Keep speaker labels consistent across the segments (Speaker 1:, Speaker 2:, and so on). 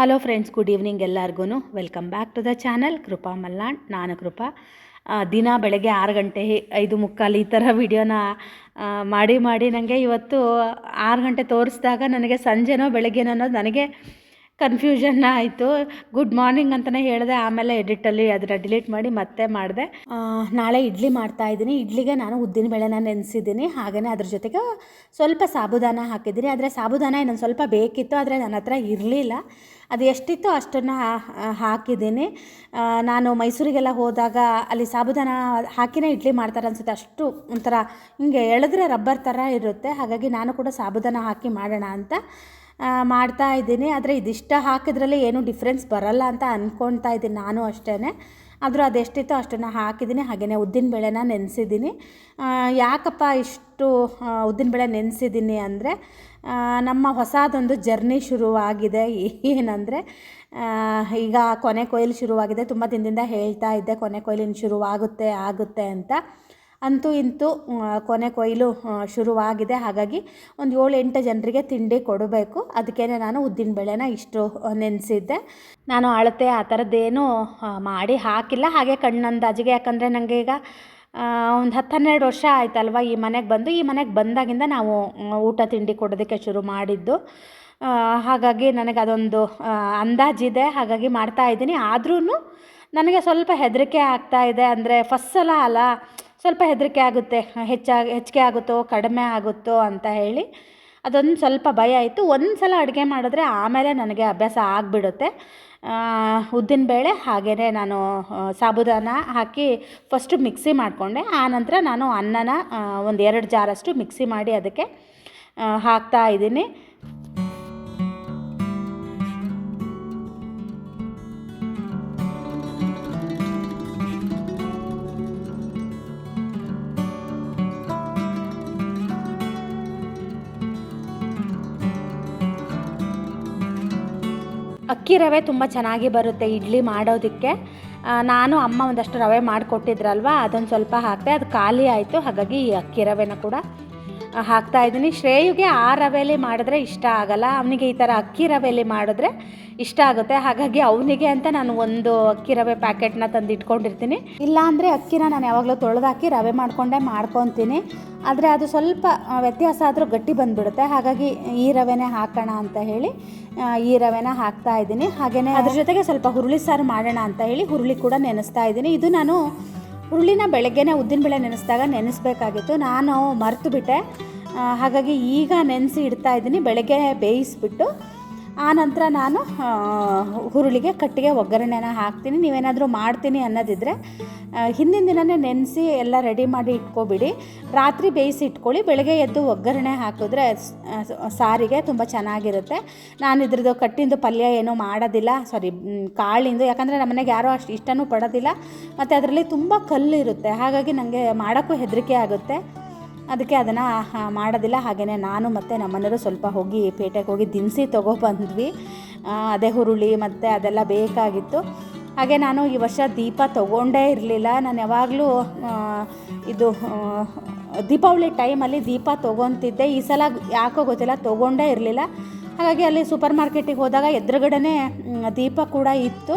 Speaker 1: Hello friends good evening ಎಲ್ಲರಿಗೂ welcome back to the channel Krupa Mallan ನಾನು ಕೃಪಾ. ದಿನ ಬೆಳಗ್ಗೆ ಆರು ಗಂಟೆ ಐದು ಮುಕ್ಕಾಲು ಈ ಥರ ವಿಡಿಯೋನ ಮಾಡಿ ಮಾಡಿ ನನಗೆ ಇವತ್ತು ಆರು ಗಂಟೆ ತೋರಿಸಿದಾಗ ನನಗೆ ಸಂಜೆನೋ ಬೆಳಗ್ಗೆನೋ ನನಗೆ ಕನ್ಫ್ಯೂಷನ್ ಆಯಿತು. ಗುಡ್ ಮಾರ್ನಿಂಗ್ ಅಂತಲೇ ಹೇಳಿದೆ, ಆಮೇಲೆ ಎಡಿಟಲ್ಲಿ ಅದನ್ನು ಡಿಲೀಟ್ ಮಾಡಿ ಮತ್ತೆ ಮಾಡಿದೆ. ನಾಳೆ ಇಡ್ಲಿ ಮಾಡ್ತಾ ಇದ್ದೀನಿ. ಇಡ್ಲಿಗೆ ನಾನು ಉದ್ದಿನ ಬೇಳೆನ ನೆನೆಸಿದ್ದೀನಿ. ಹಾಗೆಯೇ ಅದ್ರ ಜೊತೆಗೆ ಸ್ವಲ್ಪ ಸಾಬುದಾನ ಹಾಕಿದ್ದೀನಿ. ಆದರೆ ಸಾಬುದಾನ ಇನ್ನೊಂದು ಸ್ವಲ್ಪ ಬೇಕಿತ್ತು, ಆದರೆ ನನ್ನ ಹತ್ರ ಇರಲಿಲ್ಲ. ಅದು ಎಷ್ಟಿತ್ತು ಅಷ್ಟನ್ನು ಹಾಕಿದ್ದೀನಿ. ನಾನು ಮೈಸೂರಿಗೆಲ್ಲ ಹೋದಾಗ ಅಲ್ಲಿ ಸಾಬುದಾನ ಹಾಕಿನೇ ಇಡ್ಲಿ ಮಾಡ್ತಾರೆ ಅನ್ಸುತ್ತೆ. ಅಷ್ಟು ಒಂಥರ ಹಿಂಗೆ ಎಳೆದ್ರೆ ರಬ್ಬರ್ ಥರ ಇರುತ್ತೆ. ಹಾಗಾಗಿ ನಾನು ಕೂಡ ಸಾಬುದಾನ ಹಾಕಿ ಮಾಡೋಣ ಅಂತ ಮಾಡ್ತಾ ಇದ್ದೀನಿ. ಆದರೆ ಇದಿಷ್ಟ ಹಾಕಿದ್ರಲ್ಲಿ ಏನೂ ಡಿಫ್ರೆನ್ಸ್ ಬರಲ್ಲ ಅಂತ ಅಂದ್ಕೊಳ್ತಾ ಇದ್ದೀನಿ ನಾನು ಅಷ್ಟೇ ಆದರೂ ಅದೆಷ್ಟಿತ್ತು ಅಷ್ಟನ್ನು ಹಾಕಿದ್ದೀನಿ. ಹಾಗೆಯೇ ಉದ್ದಿನಬೇಳೆನ ನೆನೆಸಿದ್ದೀನಿ. ಯಾಕಪ್ಪ ಇಷ್ಟು ಉದ್ದಿನಬೇಳೆ ನೆನೆಸಿದ್ದೀನಿ ಅಂದರೆ ನಮ್ಮ ಹೊಸದೊಂದು ಜರ್ನಿ ಶುರುವಾಗಿದೆ. ಏನಂದರೆ ಈಗ ಕೊನೆ ಕೊಯ್ಲು ಶುರುವಾಗಿದೆ. ತುಂಬ ದಿನದಿಂದ ಹೇಳ್ತಾ ಇದ್ದೆ, ಕೊನೆ ಕೊಯ್ಲಿನ ಶುರುವಾಗುತ್ತೆ, ಆಗುತ್ತೆ ಅಂತ. ಅಂತೂ ಇಂತೂ ಕೊನೆ ಕೊಯ್ಲು ಶುರುವಾಗಿದೆ. ಹಾಗಾಗಿ ಒಂದು ಏಳು ಎಂಟು ಜನರಿಗೆ ತಿಂಡಿ ಕೊಡಬೇಕು. ಅದಕ್ಕೇ ನಾನು ಉದ್ದಿನ ಉದ್ದಿನಬೇಳೆನ ಇಷ್ಟು ನೆನೆಸಿದ್ದೆ. ನಾನು ಅಳತೆ ಆ ಥರದ್ದೇನು ಮಾಡಿ ಹಾಕಿಲ್ಲ. ಹಾಗೆ ಕಣ್ಣಂದಾಜಿಗೆ ಯಾಕಂದರೆ ನನಗೆ ಈಗ ಒಂದು ಹತ್ತು ಹನ್ನೆರಡು ವರ್ಷ ಆಯ್ತಲ್ವ ಈ ಮನೆಗೆ ಬಂದು. ಈ ಮನೆಗೆ ಬಂದಾಗಿಂದ ನಾವು ಊಟ ತಿಂಡಿ ಕೊಡೋದಕ್ಕೆ ಶುರು ಮಾಡಿದ್ದು. ಹಾಗಾಗಿ ನನಗೆ ಅದೊಂದು ಅಂದಾಜಿದೆ ಹಾಗಾಗಿ ಮಾಡ್ತಾ ಇದ್ದೀನಿ. ಆದ್ರೂ ನನಗೆ ಸ್ವಲ್ಪ ಹೆದರಿಕೆ ಆಗ್ತಾ ಇದೆ. ಅಂದರೆ ಫಸ್ಟ್ ಸಲ ಅಲ್ಲ ಸ್ವಲ್ಪ ಹೆದರಿಕೆ ಆಗುತ್ತೆ. ಹೆಚ್ಚಾಗಿ ಹೆಚ್ಚಿಗೆ ಆಗುತ್ತೋ, ಕಡಿಮೆ ಆಗುತ್ತೋ ಅಂತ ಹೇಳಿ ಅದೊಂದು ಸ್ವಲ್ಪ ಭಯ ಆಯಿತು. ಒಂದು ಸಲ ಅಡುಗೆ ಮಾಡಿದ್ರೆ ಆಮೇಲೆ ನನಗೆ ಅಭ್ಯಾಸ ಆಗಿಬಿಡುತ್ತೆ. ಉದ್ದಿನ ಬೇಳೆ ಹಾಗೆಯೇ ನಾನು ಸಾಬುದಾನ ಹಾಕಿ ಫಸ್ಟು ಮಿಕ್ಸಿ ಮಾಡಿಕೊಂಡೆ. ಆನಂತರ ನಾನು ಅನ್ನನ ಒಂದು ಎರಡು ಜಾರಷ್ಟು ಮಿಕ್ಸಿ ಮಾಡಿ ಅದಕ್ಕೆ ಹಾಕ್ತಾ ಇದ್ದೀನಿ. ಅಕ್ಕಿ ರವೆ ತುಂಬ ಚೆನ್ನಾಗಿ ಬರುತ್ತೆ ಇಡ್ಲಿ ಮಾಡೋದಕ್ಕೆ. ನಾನು ಅಮ್ಮ ಒಂದಷ್ಟು ರವೆ ಮಾಡಿಕೊಟ್ಟಿದ್ರಲ್ವ, ಅದೊಂದು ಸ್ವಲ್ಪ ಹಾಕಿದೆ, ಅದು ಖಾಲಿ ಆಯಿತು, ಹಾಗಾಗಿ ಈ ಅಕ್ಕಿ ರವೆನ ಕೂಡ ಹಾಕ್ತಾ ಇದ್ದೀನಿ. ಶ್ರೇಯುಗೆ ಆ ರವೆಯಲ್ಲಿ ಮಾಡಿದ್ರೆ ಇಷ್ಟ ಆಗಲ್ಲ. ಅವನಿಗೆ ಈ ಥರ ಅಕ್ಕಿ ರವೆಯಲ್ಲಿ ಮಾಡಿದ್ರೆ ಇಷ್ಟ ಆಗುತ್ತೆ. ಹಾಗಾಗಿ ಅವನಿಗೆ ಅಂತ ನಾನು ಒಂದು ಅಕ್ಕಿ ರವೆ ಪ್ಯಾಕೆಟ್ನ ತಂದು ಇಟ್ಕೊಂಡಿರ್ತೀನಿ ಇಲ್ಲಾಂದರೆ ಅಕ್ಕಿನ ನಾನು ಯಾವಾಗಲೂ ತೊಳೆದಾಕಿ ರವೆ ಮಾಡಿಕೊಂಡೇ ಮಾಡ್ಕೊತೀನಿ. ಆದರೆ ಅದು ಸ್ವಲ್ಪ ವ್ಯತ್ಯಾಸ ಆದರೂ ಗಟ್ಟಿ ಬಂದುಬಿಡುತ್ತೆ. ಹಾಗಾಗಿ ಈ ರವೆನೇ ಹಾಕೋಣ ಅಂತ ಹೇಳಿ ಈ ರವೆನ ಹಾಕ್ತಾ ಇದ್ದೀನಿ. ಹಾಗೆಯೇ ಅದ್ರ ಜೊತೆಗೆ ಸ್ವಲ್ಪ ಹುರುಳಿ ಸಾರು ಮಾಡೋಣ ಅಂತ ಹೇಳಿ ಹುರುಳಿ ಕೂಡ ನೆನೆಸ್ತಾ ಇದ್ದೀನಿ. ಇದು ನಾನು ಹುರುಳಿನ ಬೆಳಗ್ಗೆನೇ ಉದ್ದಿನಬೇಳೆ ನೆನೆಸಿದಾಗ ನೆನೆಸ್ಬೇಕಾಗಿತ್ತು. ನಾನು ಮರೆತು ಬಿಟ್ಟೆ. ಹಾಗಾಗಿ ಈಗ ನೆನೆಸಿ ಇಡ್ತಾ ಇದ್ದೀನಿ. ಬೆಳಗ್ಗೆ ಬೇಯಿಸ್ಬಿಟ್ಟು ಆನಂತರ ನಾನು ಹುರುಳಿಗೆ ಕಟ್ಟಿಗೆ ಒಗ್ಗರಣೆನ ಹಾಕ್ತೀನಿ. ನೀವೇನಾದರೂ ಮಾಡ್ತೀನಿ ಅನ್ನೋದಿದ್ದರೆ ಹಿಂದಿನ ದಿನವೇ ನೆನೆಸಿ ಎಲ್ಲ ರೆಡಿ ಮಾಡಿ ಇಟ್ಕೊಬಿಡಿ. ರಾತ್ರಿ ಬೇಯಿಸಿ ಇಟ್ಕೊಳ್ಳಿ. ಬೆಳಗ್ಗೆ ಎದ್ದು ಒಗ್ಗರಣೆ ಹಾಕಿದ್ರೆ ಸಾರಿಗೆ ತುಂಬ ಚೆನ್ನಾಗಿರುತ್ತೆ. ನಾನು ಇದ್ರದ್ದು ಕಟ್ಟಿಂದು ಪಲ್ಯ ಏನೂ ಮಾಡೋದಿಲ್ಲ. ಸಾರಿ ಕಾಳಿಂದು. ಯಾಕಂದರೆ ನಮ್ಮನೆಗೆ ಯಾರೂ ಅಷ್ಟು ಇಷ್ಟನೂ ಪಡೋದಿಲ್ಲ. ಮತ್ತು ಅದರಲ್ಲಿ ತುಂಬ ಕಲ್ಲಿರುತ್ತೆ. ಹಾಗಾಗಿ ನನಗೆ ಮಾಡೋಕ್ಕೂ ಹೆದರಿಕೆ ಆಗುತ್ತೆ. ಅದಕ್ಕೆ ಅದನ್ನು ಮಾಡೋದಿಲ್ಲ. ಹಾಗೆಯೇ ನಾನು ಮತ್ತು ನಮ್ಮನೆಯವರು ಸ್ವಲ್ಪ ಹೋಗಿ ಪೇಟೆಗೆ ಹೋಗಿ ದಿನಸಿ ತೊಗೊಬಂದ್ವಿ ಬಂದ್ವಿ. ಅದೇ ಹುರುಳಿ ಮತ್ತು ಅದೆಲ್ಲ ಬೇಕಾಗಿತ್ತು. ಹಾಗೆ ನಾನು ಈ ವರ್ಷ ದೀಪ ತೊಗೊಂಡೇ ಇರಲಿಲ್ಲ. ನಾನು ಯಾವಾಗಲೂ ಇದು ದೀಪಾವಳಿ ಟೈಮಲ್ಲಿ ದೀಪ ತೊಗೊತಿದ್ದೆ. ಈ ಸಲ ಯಾಕೋ ಗೊತ್ತಿಲ್ಲ, ತೊಗೊಂಡೇ ಇರಲಿಲ್ಲ. ಹಾಗಾಗಿ ಅಲ್ಲಿ ಸೂಪರ್ ಮಾರ್ಕೆಟಿಗೆ ಹೋದಾಗ ಎದುರುಗಡೆನೇ ದೀಪ ಕೂಡ ಇತ್ತು.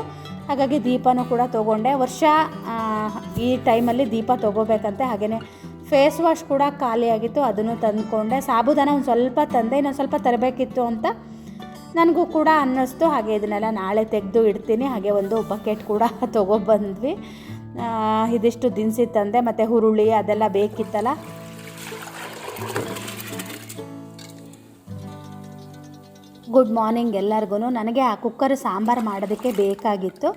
Speaker 1: ಹಾಗಾಗಿ ದೀಪನೂ ಕೂಡ ತೊಗೊಂಡೆ. ವರ್ಷ ಈ ಟೈಮಲ್ಲಿ ದೀಪ ತೊಗೋಬೇಕಂತೆ. ಹಾಗೆಯೇ ಫೇಸ್ ವಾಶ್ ಕೂಡ ಖಾಲಿಯಾಗಿತ್ತು ಅದನ್ನು ತಂದುಕೊಂಡೆ. ಸಾಬುದಾನ ಒಂದು ಸ್ವಲ್ಪ ತಂದೆ, ಇನ್ನೊಂದು ಸ್ವಲ್ಪ ತರಬೇಕಿತ್ತು ಅಂತ ನನಗೂ ಕೂಡ ಅನ್ನಿಸ್ತು. ಹಾಗೆ ಇದನ್ನೆಲ್ಲ ನಾಳೆ ತೆಗೆದು ಇಡ್ತೀನಿ. ಹಾಗೆ ಒಂದು ಬಕೆಟ್ ಕೂಡ ತೊಗೊಬಂದ್ವಿ. ಇದಿಷ್ಟು ದಿನಸಿ ತಂದೆ, ಮತ್ತು ಹುರುಳಿ ಅದೆಲ್ಲ ಬೇಕಿತ್ತಲ್ಲ. ಗುಡ್ ಮಾರ್ನಿಂಗ್ ಎಲ್ಲರಿಗೂ ನನಗೆ ಆ ಕುಕ್ಕರ್ ಸಾಂಬಾರು ಮಾಡೋದಕ್ಕೆ ಬೇಕಾಗಿತ್ತು.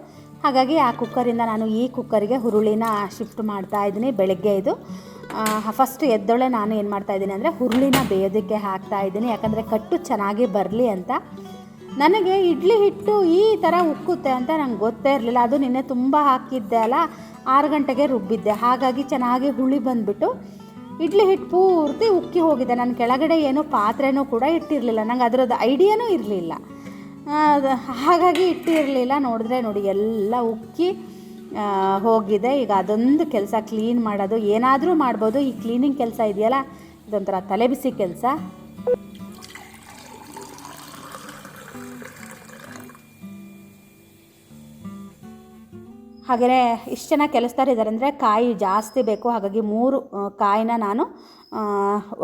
Speaker 1: ಹಾಗಾಗಿ ಆ ಕುಕ್ಕರಿಂದ ನಾನು ಈ ಕುಕ್ಕರಿಗೆ ಹುರುಳಿನ ಶಿಫ್ಟ್ ಮಾಡ್ತಾ ಇದ್ದೀನಿ ಬೆಳಗ್ಗೆ ಇದು. ಫಸ್ಟ್ ಎದ್ದೊಳೆ ನಾನು ಏನು ಮಾಡ್ತಾ ಇದ್ದೀನಿ ಅಂದರೆ ಹುರುಳಿನ ಬೇಯೋದಕ್ಕೆ ಹಾಕ್ತಾ ಇದ್ದೀನಿ. ಯಾಕಂದರೆ ಕಟ್ಟು ಚೆನ್ನಾಗಿ ಬರಲಿ ಅಂತ. ನನಗೆ ಇಡ್ಲಿ ಹಿಟ್ಟು ಈ ಥರ ಉಕ್ಕುತ್ತೆ ಅಂತ ನಂಗೆ ಗೊತ್ತೇ ಇರಲಿಲ್ಲ. ಅದು ನಿನ್ನೆ ತುಂಬ ಹಾಕಿದ್ದೆ ಅಲ್ಲ, ಆರು ಗಂಟೆಗೆ ರುಬ್ಬಿದ್ದೆ. ಹಾಗಾಗಿ ಚೆನ್ನಾಗಿ ಹುಳಿ ಬಂದುಬಿಟ್ಟು ಇಡ್ಲಿ ಹಿಟ್ಟು ಪೂರ್ತಿ ಉಕ್ಕಿ ಹೋಗಿದೆ. ನಾನು ಕೆಳಗಡೆ ಏನೂ ಪಾತ್ರೆನೂ ಕೂಡ ಇಟ್ಟಿರಲಿಲ್ಲ. ನಂಗೆ ಅದರದ್ದು ಐಡಿಯಾನೂ ಇರಲಿಲ್ಲ. ಹಾಗಾಗಿ ಇಟ್ಟಿರಲಿಲ್ಲ. ನೋಡಿದ್ರೆ ನೋಡಿ, ಎಲ್ಲ ಉಕ್ಕಿ ಹೋಗಿದೆ. ಈಗ ಅದೊಂದು ಕೆಲಸ ಕ್ಲೀನ್ ಮಾಡೋದು. ಏನಾದರೂ ಮಾಡ್ಬೋದು. ಈ ಕ್ಲೀನಿಂಗ್ ಕೆಲಸ ಇದೆಯಲ್ಲ? ಇದೊಂಥರ ತಲೆ ಬಿಸಿ ಕೆಲಸ. ಹಾಗೆಯೇ ಇಷ್ಟು ಜನ ಕೆಲಸದಾರ ಇದ್ದಾರೆ ಅಂದರೆ ಕಾಯಿ ಜಾಸ್ತಿ ಬೇಕು. ಹಾಗಾಗಿ ಮೂರು ಕಾಯಿನ ನಾನು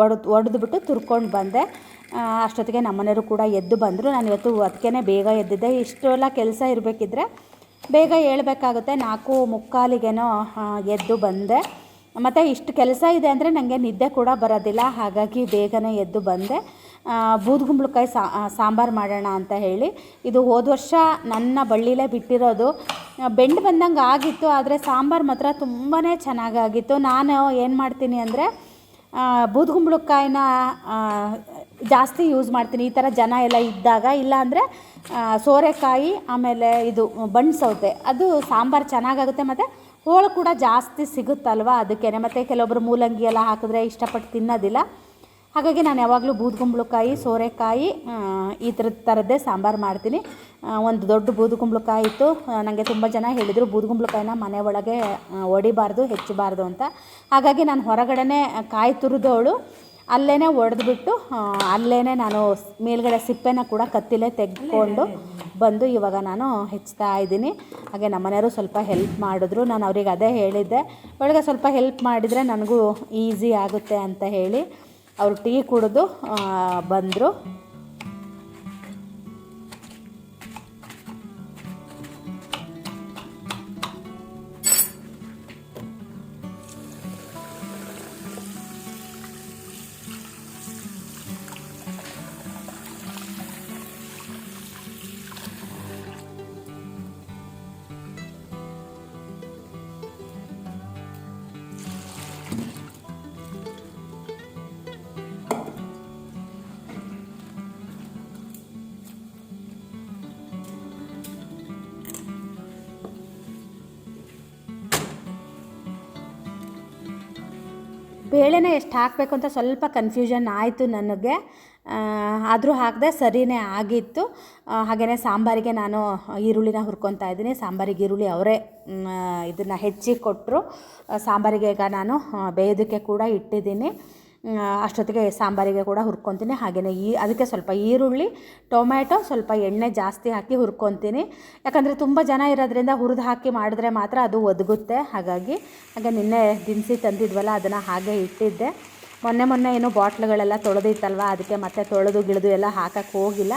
Speaker 1: ಒಡೆದು ಒಡೆದ್ಬಿಟ್ಟು ತುರ್ಕೊಂಡು ಬಂದೆ. ಅಷ್ಟೊತ್ತಿಗೆ ನಮ್ಮನೆಯವರು ಕೂಡ ಎದ್ದು ಬಂದರು. ನಾನು ಇವತ್ತು ಅದಕ್ಕೇ ಬೇಗ ಎದ್ದಿದ್ದೆ. ಇಷ್ಟೆಲ್ಲ ಕೆಲಸ ಇರಬೇಕಿದ್ರೆ ಬೇಗ ಹೇಳ್ಬೇಕಾಗುತ್ತೆ. ನಾಲ್ಕು ಮುಕ್ಕಾಲಿಗೇನೋ ಎದ್ದು ಬಂದೆ. ಮತ್ತು ಇಷ್ಟು ಕೆಲಸ ಇದೆ ಅಂದರೆ ನನಗೆ ನಿದ್ದೆ ಕೂಡ ಬರೋದಿಲ್ಲ. ಹಾಗಾಗಿ ಬೇಗನೆ ಎದ್ದು ಬಂದೆ. ಬೂದುಗುಂಬಳಕಾಯಿ ಸಾ ಸಾಂಬಾರು ಮಾಡೋಣ ಅಂತ ಹೇಳಿ. ಇದು ಹೋದ ವರ್ಷ ನನ್ನ ಬಳ್ಳಿಲೇ ಬಿಟ್ಟಿರೋದು. ಬೆಂಡು ಬಂದಂಗೆ ಆಗಿತ್ತು, ಆದರೆ ಸಾಂಬಾರು ಮಾತ್ರ ತುಂಬಾ ಚೆನ್ನಾಗಾಗಿತ್ತು. ನಾನು ಏನು ಮಾಡ್ತೀನಿ ಅಂದರೆ ಬೂದ್ಗುಂಬಳಕಾಯಿನ ಜಾಸ್ತಿ ಯೂಸ್ ಮಾಡ್ತೀನಿ. ಈ ಥರ ಜನ ಎಲ್ಲ ಇದ್ದಾಗ ಇಲ್ಲಾಂದರೆ ಸೋರೆಕಾಯಿ, ಆಮೇಲೆ ಇದು ಬಣ್ಣ ಸೌತೆ. ಅದು ಸಾಂಬಾರು ಚೆನ್ನಾಗಾಗುತ್ತೆ, ಮತ್ತು ಹೋಳು ಕೂಡ ಜಾಸ್ತಿ ಸಿಗುತ್ತಲ್ವ ಅದಕ್ಕೇ ಮತ್ತು ಕೆಲವೊಬ್ಬರು ಮೂಲಂಗಿ ಎಲ್ಲ ಹಾಕಿದ್ರೆ ಇಷ್ಟಪಟ್ಟು ತಿನ್ನೋದಿಲ್ಲ. ಹಾಗಾಗಿ ನಾನು ಯಾವಾಗಲೂ ಬೂದುಗುಂಬಳಕಾಯಿ, ಸೋರೆಕಾಯಿ ಈ ಥರದ ಥರದ್ದೇ ಸಾಂಬಾರು ಮಾಡ್ತೀನಿ. ಒಂದು ದೊಡ್ಡ ಬೂದುಗುಂಬಳಕಾಯಿ ಇತ್ತು. ನನಗೆ ತುಂಬ ಜನ ಹೇಳಿದರು, ಬೂದುಗುಂಬಳಕಾಯಿನ ಮನೆ ಒಳಗೆ ಒಡಿಬಾರ್ದು, ಹೆಚ್ಚಬಾರ್ದು ಅಂತ. ಹಾಗಾಗಿ ನಾನು ಹೊರಗಡೆ ಕಾಯಿ ತುರಿದವಳು. ಅಲ್ಲೇ ಒಡೆದ್ಬಿಟ್ಟು ಅಲ್ಲೇ ನಾನು ಮೇಲ್ಗಡೆ ಸಿಪ್ಪೆನ ಕೂಡ ಕತ್ತಿಲೇ ತೆಗೆದುಕೊಂಡು ಬಂದು ಇವಾಗ ನಾನು ಹೆಚ್ಚುತ್ತಾ ಇದ್ದೀನಿ. ಹಾಗೆ ನಮ್ಮನೆಯವರು ಸ್ವಲ್ಪ ಹೆಲ್ಪ್ ಮಾಡಿದ್ರು. ನಾನು ಅವ್ರಿಗೆ ಅದೇ ಹೇಳಿದ್ದೆ. ಒಳಗೆ ಸ್ವಲ್ಪ ಹೆಲ್ಪ್ ಮಾಡಿದರೆ ನನಗೂ ಈಸಿ ಆಗುತ್ತೆ ಅಂತ ಹೇಳಿ. ಅವರು ಟೀ ಕುಡಿದು ಬಂದರು. ಬೇಳೆನ ಎಷ್ಟು ಹಾಕಬೇಕು ಅಂತ ಸ್ವಲ್ಪ ಕನ್ಫ್ಯೂಷನ್ ಆಯಿತು ನನಗೆ. ಆದರೂ ಹಾಕಿದೆ ಸರಿಯೇ ಆಗಿತ್ತು. ಹಾಗೆಯೇ ಸಾಂಬಾರಿಗೆ ನಾನು ಈರುಳ್ಳಿನ ಹುರ್ಕೊತಾ ಇದ್ದೀನಿ. ಸಾಂಬಾರಿಗೆ ಈರುಳ್ಳಿ ಅವರೇ ಇದನ್ನು ಹೆಚ್ಚಿ ಕೊಟ್ಟರು ಸಾಂಬಾರಿಗೆ ಈಗ ನಾನು ಬೇಯೋದಕ್ಕೆ ಕೂಡ ಇಟ್ಟಿದ್ದೀನಿ. ಅಷ್ಟೊತ್ತಿಗೆ ಸಾಂಬಾರಿಗೆ ಕೂಡ ಹುರ್ಕೊತೀನಿ. ಹಾಗೆಯೇ ಈ, ಅದಕ್ಕೆ ಸ್ವಲ್ಪ ಈರುಳ್ಳಿ, ಟೊಮ್ಯಾಟೊ, ಸ್ವಲ್ಪ ಎಣ್ಣೆ ಜಾಸ್ತಿ ಹಾಕಿ ಹುರ್ಕೊತೀನಿ. ಯಾಕಂದರೆ ತುಂಬ ಜನ ಇರೋದ್ರಿಂದ ಹುರಿದು ಹಾಕಿ ಮಾಡಿದ್ರೆ ಮಾತ್ರ ಅದು ಒದಗುತ್ತೆ. ಹಾಗಾಗಿ ಹಾಗೆ ನಿನ್ನೆ ದಿನಸಿ ತಂದಿದ್ವಲ್ಲ, ಅದನ್ನು ಹಾಗೆ ಇಟ್ಟಿದ್ದೆ. ಮೊನ್ನೆ ಮೊನ್ನೆ ಏನೋ ಬಾಟ್ಲುಗಳೆಲ್ಲ ತೊಳೆದಿತ್ತಲ್ವ, ಅದಕ್ಕೆ ಮತ್ತೆ ತೊಳೆದು ಗಿಳಿದು ಎಲ್ಲ ಹಾಕಕ್ಕೆ ಹೋಗಿಲ್ಲ.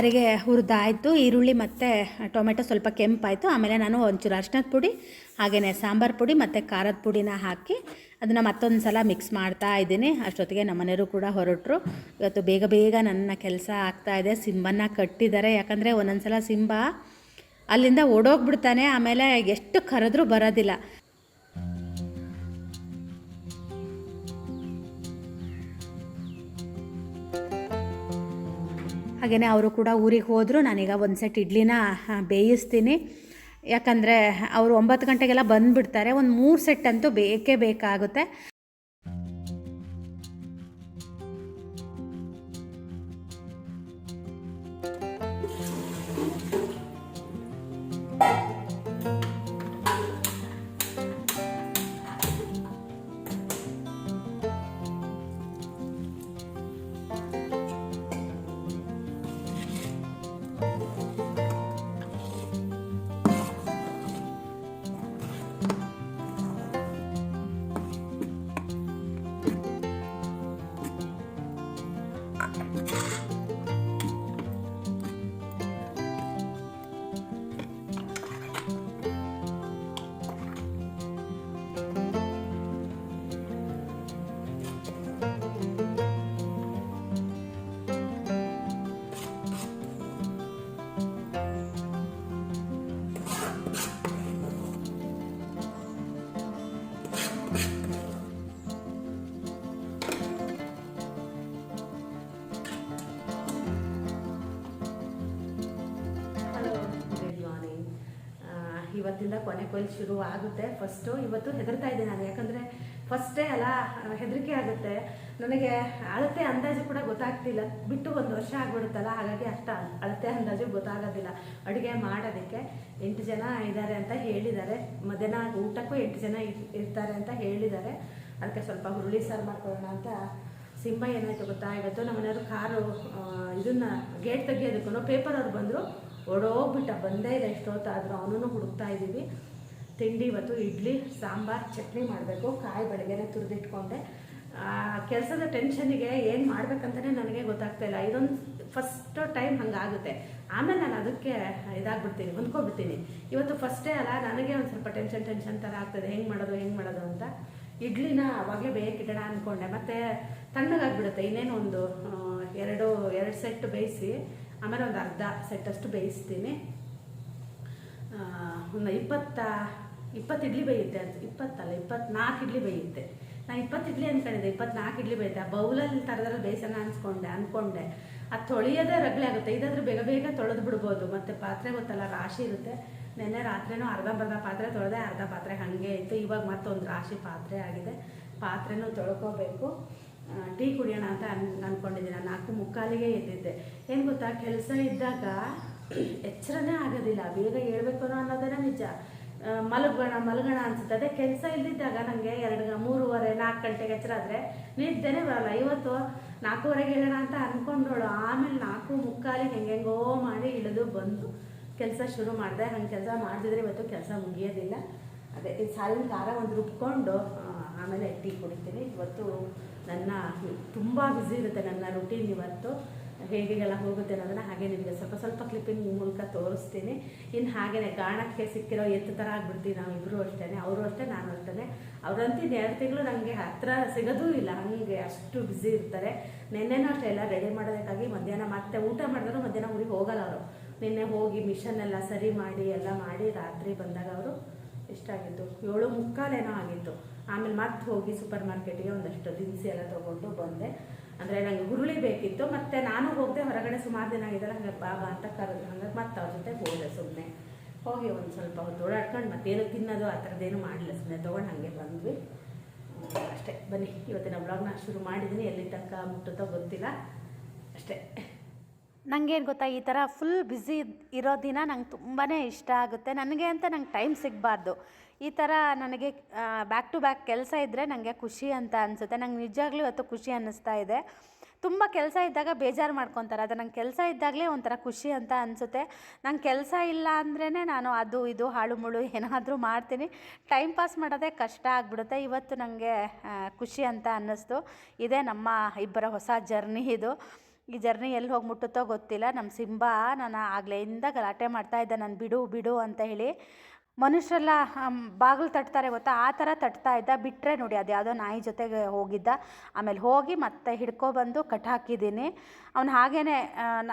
Speaker 1: ಸಾಂಬಾರಿಗೆ ಹುರಿದಾಯಿತು, ಈರುಳ್ಳಿ ಮತ್ತು ಟೊಮೆಟೊ ಸ್ವಲ್ಪ ಕೆಂಪಾಯಿತು. ಆಮೇಲೆ ನಾನು ಒಂಚೂರು ಅರ್ಶಿನದ ಪುಡಿ ಹಾಗೆಯೇ ಸಾಂಬಾರು ಪುಡಿ ಮತ್ತು ಖಾರದ ಪುಡಿನ ಹಾಕಿ ಅದನ್ನು ಮತ್ತೊಂದು ಸಲ ಮಿಕ್ಸ್ ಮಾಡ್ತಾ ಇದ್ದೀನಿ. ಅಷ್ಟೊತ್ತಿಗೆ ನಮ್ಮನೆಯವರು ಕೂಡ ಹೊರಟರು. ಇವತ್ತು ಬೇಗ ಬೇಗ ನನ್ನ ಕೆಲಸ ಆಗ್ತಾ ಇದೆ. ಸಿಂಬನ್ನು ಕಟ್ಟಿದ್ದಾರೆ. ಯಾಕಂದರೆ ಒಂದೊಂದು ಸಲ ಸಿಂಬ ಅಲ್ಲಿಂದ ಓಡೋಗ್ಬಿಡ್ತಾನೆ. ಆಮೇಲೆ ಎಷ್ಟು ಕರೆದ್ರೂ ಬರೋದಿಲ್ಲ. ಹಾಗೆಯೇ ಅವರು ಕೂಡ ಊರಿಗೆ ಹೋದರು. ನಾನೀಗ ಒಂದು ಸೆಟ್ ಇಡ್ಲಿನ ಬೇಯಿಸ್ತೀನಿ. ಯಾಕಂದರೆ ಅವರು ಒಂಬತ್ತು ಗಂಟೆಗೆಲ್ಲ ಬಂದುಬಿಡ್ತಾರೆ. ಒಂದು ಮೂರು ಸೆಟ್ ಅಂತೂ ಬೇಕೇ ಬೇಕಾಗುತ್ತೆ.
Speaker 2: ಇವತ್ತಿಂದ ಕೊನೆ ಕೊಯ್ಲು ಶುರು ಆಗುತ್ತೆ. ಫಸ್ಟು ಇವತ್ತು ಹೆದರ್ತಾ ಇದ್ದೆ ನಾನು. ಯಾಕಂದರೆ ಫಸ್ಟೇ ಅಲ್ಲ, ಹೆದರಿಕೆ ಆಗುತ್ತೆ. ನನಗೆ ಅಳತೆ ಅಂದಾಜು ಕೂಡ ಗೊತ್ತಾಗ್ತಿಲ್ಲ. ಬಿಟ್ಟು ಒಂದು ವರ್ಷ ಆಗ್ಬಿಡುತ್ತಲ್ಲ, ಹಾಗಾಗಿ ಅಷ್ಟು ಅಳತೆ ಅಂದಾಜು ಗೊತ್ತಾಗೋದಿಲ್ಲ. ಅಡುಗೆ ಮಾಡೋದಕ್ಕೆ ಎಂಟು ಜನ ಇದ್ದಾರೆ ಅಂತ ಹೇಳಿದ್ದಾರೆ. ಮಧ್ಯಾಹ್ನ ಊಟಕ್ಕೂ ಎಂಟು ಜನ ಇರ್ತಾರೆ ಅಂತ ಹೇಳಿದ್ದಾರೆ. ಅದಕ್ಕೆ ಸ್ವಲ್ಪ ಹುರುಳಿ ಸಾರು ಮಾಡ್ಕೊಳ್ಳೋಣ ಅಂತ ಸಿಂಹ ಏನಾಯ್ತು ಗೊತ್ತಾ? ಇವತ್ತು ನಮ್ಮ ಮನೆಯವರು ಕಾರು ಇದನ್ನು ಗೇಟ್ ತೆಗಿಯೋದಕ್ಕೂ ಪೇಪರ್ ಅವ್ರು ಬಂದರು. ಓಡೋಗ್ಬಿಟ್ಟ ಬಂದೇ ಇಲ್ಲ ಎಷ್ಟೊತ್ತಾದರೂ. ಅವನೂ ಹುಡುಕ್ತಾ ಇದ್ದೀವಿ. ತಿಂಡಿ ಇವತ್ತು ಇಡ್ಲಿ, ಸಾಂಬಾರು, ಚಟ್ನಿ ಮಾಡಬೇಕು. ಕಾಯಿ ಬೆಳಗ್ಗೆನೆ ತುರಿದಿಟ್ಕೊಂಡೆ. ಕೆಲಸದ ಟೆನ್ಷನಿಗೆ ಏನು ಮಾಡ್ಬೇಕಂತಲೇ ನನಗೆ ಗೊತ್ತಾಗ್ತಾ ಇಲ್ಲ. ಇದೊಂದು ಫಸ್ಟ್ ಟೈಮ್ ಹಂಗಾಗುತ್ತೆ. ಆಮೇಲೆ ನಾನು ಅದಕ್ಕೆ ಇದಾಗ್ಬಿಡ್ತೀನಿ ಹೊಂದ್ಕೊಬಿಡ್ತೀನಿ ಇವತ್ತು ಫಸ್ಟೇ ಅಲ್ಲ, ನನಗೆ ಒಂದು ಸ್ವಲ್ಪ ಟೆನ್ಷನ್ ಟೆನ್ಷನ್ ಥರ ಆಗ್ತದೆ. ಹೆಂಗೆ ಮಾಡೋದು ಹೆಂಗೆ ಮಾಡೋದು ಅಂತ. ಇಡ್ಲಿನ ಅವಾಗಲೇ ಇಡೋಣ ಅಂದ್ಕೊಂಡೆ ಮತ್ತು ತಣ್ಣಗಾಗ್ಬಿಡುತ್ತೆ. ಇನ್ನೇನು ಒಂದು ಎರಡು ಎರಡು ಸೆಟ್ ಬೇಯಿಸಿ ಆಮೇಲೆ ಒಂದು ಅರ್ಧ ಸೆಟ್ಟಷ್ಟು ಬೇಯಿಸ್ತೀನಿ. ಒಂದು ಇಪ್ಪತ್ತ, ಇಪ್ಪತ್ತು ಇಡ್ಲಿ ಬೇಯುತ್ತೆ ಅಂತ, ಇಪ್ಪತ್ತಲ್ಲ, ಇಪ್ಪತ್ನಾಲ್ಕು ಇಡ್ಲಿ ಬೇಯುತ್ತೆ. ನಾನು ಇಪ್ಪತ್ತು ಇಡ್ಲಿ ಅಂದ್ಕೊಂಡಿದ್ದೆ ಇಪ್ಪತ್ನಾಲ್ಕು ಇಡ್ಲಿ ಬೇಯುತ್ತೆ. ಆ ಬೌಲಲ್ಲಿ ಥರದಲ್ಲಿ ಬೇಯಿಸೋಣ ಅನ್ಸ್ಕೊಂಡೆ ಅಂದ್ಕೊಂಡೆ ಅದು ತೊಳೆಯೋದೇ ರಗಳೆ ಆಗುತ್ತೆ. ಇದಾದ್ರೆ ಬೇಗ ಬೇಗ ತೊಳೆದು ಬಿಡ್ಬೋದು. ಮತ್ತು ಪಾತ್ರೆ ಗೊತ್ತಲ್ಲ, ರಾಶಿ ಇರುತ್ತೆ. ನೆನ್ನೆ ರಾತ್ರಿನೂ ಅರ್ಧಂಬರ್ಧ ಪಾತ್ರೆ ತೊಳೆದೆ, ಅರ್ಧ ಪಾತ್ರೆ ಹಾಗೆ ಇತ್ತು. ಇವಾಗ ಮತ್ತೊಂದು ರಾಶಿ ಪಾತ್ರೆ ಆಗಿದೆ. ಪಾತ್ರೆನೂ ತೊಳ್ಕೋಬೇಕು. ಟೀ ಕುಡಿಯೋಣ ಅಂತ ಅನ್ ಅಂದ್ಕೊಂಡಿದ್ದೀನಿ ನಾನು ನಾಲ್ಕು ಮುಕ್ಕಾಲಿಗೆ ಎದ್ದಿದ್ದೆ. ಏನು ಗೊತ್ತಾ? ಕೆಲಸ ಇದ್ದಾಗ ಎಚ್ಚರನೇ ಆಗೋದಿಲ್ಲ. ಬೇಗ ಹೇಳ್ಬೇಕು ಅನ್ನೋದೇ ನಿಜ. ಮಲಗೋಣ ಮಲಗೋಣ ಅನ್ಸುತ್ತೆ. ಅದೇ ಕೆಲಸ ಇಲ್ದಿದ್ದಾಗ ನನಗೆ ಎರಡು ಮೂರುವರೆ, ನಾಲ್ಕು ಗಂಟೆಗೆ ಎಚ್ಚರ ಆದರೆ ನಿದ್ದೆನೇ ಬರಲ್ಲ. ಇವತ್ತು ನಾಲ್ಕೂವರೆಗೆ ಹೇಳೋಣ ಅಂತ ಅಂದ್ಕೊಂಡೋಳು ಆಮೇಲೆ ನಾಲ್ಕು ಮುಕ್ಕಾಲಿಗೆ ಹೆಂಗೆಂಗೋ ಮಾಡಿ ಇಳಿದು ಬಂದು ಕೆಲಸ ಶುರು ಮಾಡಿದೆ. ಹಂಗೆ ಕೆಲಸ ಮಾಡಿದ್ರೆ ಇವತ್ತು ಕೆಲಸ ಮುಗಿಯೋದಿಲ್ಲ. ಅದೇ ಸಾಲಿನ ಖಾರ ಒಂದು ರುಬ್ಕೊಂಡು ಆಮೇಲೆ ಟೀ ಕುಡಿತೀನಿ. ಇವತ್ತು ನನ್ನ ತುಂಬ ಬ್ಯುಸಿ ಇರುತ್ತೆ ನನ್ನ ರುಟೀನ್ ಇವತ್ತು. ಹೇಗೆಲ್ಲ ಹೋಗುತ್ತೆ ಅನ್ನೋದನ್ನ ಹಾಗೆ ನಿಮಗೆ ಸ್ವಲ್ಪ ಸ್ವಲ್ಪ ಕ್ಲಿಪ್ಪಿಂಗ್ ಮೂಲಕ ತೋರಿಸ್ತೀನಿ. ಇನ್ನು ಹಾಗೇನೆ ಗಾಣಕ್ಕೆ ಸಿಕ್ಕಿರೋ ಎತ್ತು ಥರ ಆಗ್ಬಿಡ್ತೀವಿ ನಾವಿಬ್ಬರು ಅಷ್ಟೇ ಅವರು ಅಷ್ಟೇ, ನಾನು ಅಷ್ಟೇ ಅವರಂತೂ ಎರಡು ತಿಂಗಳು ನನಗೆ ಹತ್ರ ಸಿಗೋದೂ ಇಲ್ಲ, ಹಂಗೆ ಅಷ್ಟು ಬ್ಯುಸಿ ಇರ್ತಾರೆ. ನಿನ್ನೆನೂ ಅಷ್ಟೇ ಎಲ್ಲ ರೆಡಿ ಮಾಡೋದಕ್ಕಾಗಿ ಮಧ್ಯಾಹ್ನ ಮತ್ತೆ ಊಟ ಮಾಡಿದ್ರು ಮಧ್ಯಾಹ್ನ ಊರಿಗೆ ಹೋಗಲ್ಲ ಅವರು. ನಿನ್ನೆ ಹೋಗಿ ಮಿಷನ್ ಎಲ್ಲ ಸರಿ ಮಾಡಿ, ಎಲ್ಲ ಮಾಡಿ ರಾತ್ರಿ ಬಂದಾಗ ಅವರು ಎಷ್ಟಾಗಿತ್ತು ಏಳು ಮುಕ್ಕಾಲೇನೋ ಆಗಿತ್ತು ಆಮೇಲೆ ಮತ್ತೆ ಹೋಗಿ ಸೂಪರ್ ಮಾರ್ಕೆಟ್ಗೆ ಒಂದಷ್ಟು ದಿನಸಿ ಎಲ್ಲ ತೊಗೊಂಡು ಬಂದೆ. ಅಂದರೆ ನಂಗೆ ಹುರುಳಿ ಬೇಕಿತ್ತು, ಮತ್ತು ನಾನು ಹೋಗದೆ ಹೊರಗಡೆ ಸುಮಾರು ದಿನ ಆಗಿದ್ದಲ್ಲ ಹಂಗೆ ಬಾಬಾ ಅಂತ ಕರೆದ್ರು. ಹಂಗಾಗಿ ಮತ್ತೆ ಅವ್ರ ಜೊತೆ ಹೋದೆ ಸುಮ್ಮನೆ ಹೋಗಿ ಒಂದು ಸ್ವಲ್ಪ ಹೊತ್ತು ಓಡಾಡ್ಕೊಂಡು ಮತ್ತೇನು ತಿನ್ನೋದು ಆ ಥರದ್ದೇನು ಮಾಡಲಿಲ್ಲ ಸುಮ್ಮನೆ ತೊಗೊಂಡು ಹಾಗೆ ಬಂದ್ವಿ. ಅಷ್ಟೇ. ಬನ್ನಿ, ಇವತ್ತಿನ ಬ್ಲಾಗ್ನ ಶುರು ಮಾಡಿದ್ದೀನಿ ಎಲ್ಲಿ ತನಕ ಮುಟ್ಟುತ್ತೋ ಗೊತ್ತಿಲ್ಲ. ಅಷ್ಟೇ.
Speaker 1: ನನಗೇನು ಗೊತ್ತಾ, ಈ ಥರ ಫುಲ್ ಬ್ಯುಸಿ ಇರೋ ದಿನ ನಂಗೆ ತುಂಬಾ ಇಷ್ಟ ಆಗುತ್ತೆ. ನನಗೆ ಅಂತ ನಂಗೆ ಟೈಮ್ ಸಿಗಬಾರ್ದು. ಈ ಥರ ನನಗೆ ಬ್ಯಾಕ್ ಟು ಬ್ಯಾಕ್ ಕೆಲಸ ಇದ್ದರೆ ನನಗೆ ಖುಷಿ ಅಂತ ಅನಿಸುತ್ತೆ. ನಂಗೆ ನಿಜವಾಗ್ಲೂ ಇವತ್ತು ಖುಷಿ ಅನ್ನಿಸ್ತಾ ಇದೆ. ತುಂಬ ಕೆಲಸ ಇದ್ದಾಗ ಬೇಜಾರು ಮಾಡ್ಕೊತಾರೆ. ಅದು ನಂಗೆ ಕೆಲಸ ಇದ್ದಾಗಲೇ ಒಂಥರ ಖುಷಿ ಅಂತ ಅನಿಸುತ್ತೆ. ನಂಗೆ ಕೆಲಸ ಇಲ್ಲ ಅಂದ್ರೇ ನಾನು ಅದು, ಇದು, ಹಾಳು, ಮುಳು ಏನಾದರೂ ಮಾಡ್ತೀನಿ. ಟೈಮ್ ಪಾಸ್ ಮಾಡೋದೇ ಕಷ್ಟ ಆಗಿಬಿಡುತ್ತೆ. ಇವತ್ತು ನನಗೆ ಖುಷಿ ಅಂತ ಅನ್ನಿಸ್ತು. ಇದೇ ನಮ್ಮ ಇಬ್ಬರ ಹೊಸ ಜರ್ನಿ ಇದು. ಈ ಜರ್ನಿ ಎಲ್ಲಿ ಹೋಗಿ ಮುಟ್ಟುತ್ತೋ ಗೊತ್ತಿಲ್ಲ. ನಮ್ಮ ಸಿಂಬಾ ನಾನು ಆಗ್ಲೆಯಿಂದ ಗಲಾಟೆ ಮಾಡ್ತಾ ಇದ್ದೆ. ನಾನು ಬಿಡು ಬಿಡು ಅಂತ ಹೇಳಿ ಮನುಷ್ಯರೆಲ್ಲ ಬಾಗಿಲು ತಟ್ತಾರೆ ಗೊತ್ತಾ? ಆ ಥರ ತಟ್ತಾ ಇದ್ದ. ಬಿಟ್ಟರೆ ನೋಡಿ, ಅದು ಯಾವುದೋ ನಾಯಿ ಜೊತೆಗೆ ಹೋಗಿದ್ದ. ಆಮೇಲೆ ಹೋಗಿ ಮತ್ತೆ ಹಿಡ್ಕೊಬಂದು ಕಟ್ ಹಾಕಿದ್ದೀನಿ. ಅವ್ನು ಹಾಗೇ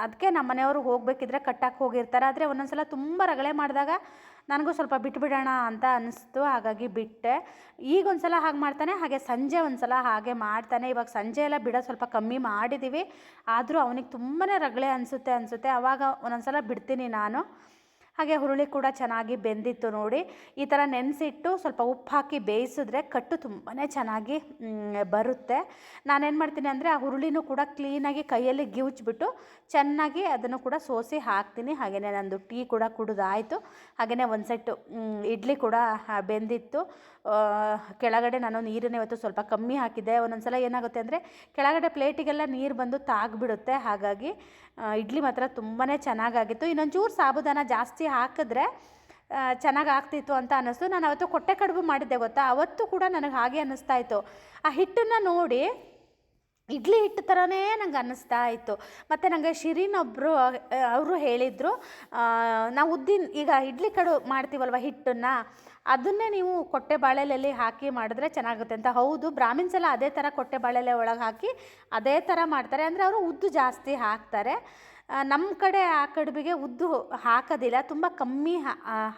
Speaker 1: ಅದಕ್ಕೆ ನಮ್ಮ ಮನೆಯವರು ಹೋಗಬೇಕಿದ್ರೆ ಕಟ್ಟಾಕಿ ಹೋಗಿರ್ತಾರೆ. ಆದರೆ ಒಂದೊಂದ್ಸಲ ತುಂಬ ರಗಳೆ ಮಾಡಿದಾಗ ನನಗೂ ಸ್ವಲ್ಪ ಬಿಟ್ಬಿಡೋಣ ಅಂತ ಅನಿಸ್ತು. ಹಾಗಾಗಿ ಬಿಟ್ಟೆ. ಈಗ ಒಂದ್ಸಲ ಹಾಗೆ ಮಾಡ್ತಾನೆ, ಹಾಗೆ ಸಂಜೆ ಒಂದ್ಸಲ ಹಾಗೆ ಮಾಡ್ತಾನೆ. ಇವಾಗ ಸಂಜೆ ಎಲ್ಲ ಬಿಡೋ ಸ್ವಲ್ಪ ಕಮ್ಮಿ ಮಾಡಿದ್ದೀವಿ ಆದರೂ ಅವನಿಗೆ ತುಂಬಾ ರಗಳೆ ಅನಿಸುತ್ತೆ ಅನಿಸುತ್ತೆ. ಆವಾಗ ಒಂದೊಂದ್ಸಲ ಬಿಡ್ತೀನಿ ನಾನು. ಹಾಗೆ ಹುರುಳಿ ಕೂಡ ಚೆನ್ನಾಗಿ ಬೆಂದಿತ್ತು ನೋಡಿ. ಈ ಥರ ನೆನೆಸಿಟ್ಟು ಸ್ವಲ್ಪ ಉಪ್ಪು ಹಾಕಿ ಬೇಯಿಸಿದ್ರೆ ಕಟ್ಟು ತುಂಬಾ ಚೆನ್ನಾಗಿ ಬರುತ್ತೆ. ನಾನೇನು ಮಾಡ್ತೀನಿ ಅಂದರೆ ಆ ಹುರುಳಿನೂ ಕೂಡ ಕ್ಲೀನಾಗಿ ಕೈಯಲ್ಲಿ ಗಿವ್ಚ್ಬಿಟ್ಟು ಚೆನ್ನಾಗಿ ಅದನ್ನು ಕೂಡ ಸೋಸಿ ಹಾಕ್ತೀನಿ. ಹಾಗೆಯೇ ನಂದು ಟೀ ಕೂಡ ಕುಡಿದಾಯಿತು. ಹಾಗೆಯೇ ಒಂದು ಸೆಟ್ಟು ಮ್, ಇಡ್ಲಿ ಕೂಡ ಬೆಂದಿತ್ತು. ಕೆಳಗಡೆ ನಾನು ನೀರನ್ನ ಇವತ್ತು ಸ್ವಲ್ಪ ಕಮ್ಮಿ ಹಾಕಿದ್ದೆ. ಒಂದೊಂದು ಸಲ ಏನಾಗುತ್ತೆ ಅಂದರೆ ಕೆಳಗಡೆ ಪ್ಲೇಟಿಗೆಲ್ಲ ನೀರು ಬಂದು ತಾಗ್ಬಿಡುತ್ತೆ. ಹಾಗಾಗಿ ಇಡ್ಲಿ ಮಾತ್ರ ತುಂಬಾ ಚೆನ್ನಾಗಾಗಿತ್ತು. ಇನ್ನೊಂಚೂರು ಸಾಬುದಾನ ಜಾಸ್ತಿ ಹಾಕಿದ್ರೆ ಚೆನ್ನಾಗಿ ಆಗ್ತಿತ್ತು ಅಂತ ಅನ್ನಿಸ್ತು. ನಾನು ಅವತ್ತು ಕೊಟ್ಟೆ ಕಡುಬು ಮಾಡಿದ್ದೆ ಗೊತ್ತಾ? ಅವತ್ತು ಕೂಡ ನನಗೆ ಹಾಗೆ ಅನ್ನಿಸ್ತಾ ಇತ್ತು. ಆ ಹಿಟ್ಟನ್ನು ನೋಡಿ, ಇಡ್ಲಿ ಹಿಟ್ಟು ಥರನೇ ನಂಗೆ ಅನ್ನಿಸ್ತಾ ಇತ್ತು. ಮತ್ತು ನನಗೆ ಶಿರೀನ್ ಒಬ್ಬರು ಅವರು ಹೇಳಿದರು ನಾವು ಉದ್ದಿನ, ಈಗ ಇಡ್ಲಿ ಕಡು ಮಾಡ್ತೀವಲ್ವ ಹಿಟ್ಟನ್ನು? ಅದನ್ನೇ ನೀವು ಕೊಟ್ಟೆ ಬಾಳೆಲೆಯಲ್ಲಿ ಹಾಕಿ ಮಾಡಿದ್ರೆ ಚೆನ್ನಾಗುತ್ತೆ ಅಂತ. ಹೌದು, ಬ್ರಾಹ್ಮಿನ್ಸ್ ಎಲ್ಲ ಅದೇ ಥರ ಕೊಟ್ಟೆ ಬಾಳೆಲೆ ಒಳಗೆ ಹಾಕಿ ಅದೇ ಥರ ಮಾಡ್ತಾರೆ. ಅಂದರೆ ಅವರು ಉದ್ದು ಜಾಸ್ತಿ ಹಾಕ್ತಾರೆ.
Speaker 2: ನಮ್ಮ ಕಡೆ ಆ ಕಡುಬಿಗೆ ಉದ್ದು ಹಾಕೋದಿಲ್ಲ. ತುಂಬ ಕಮ್ಮಿ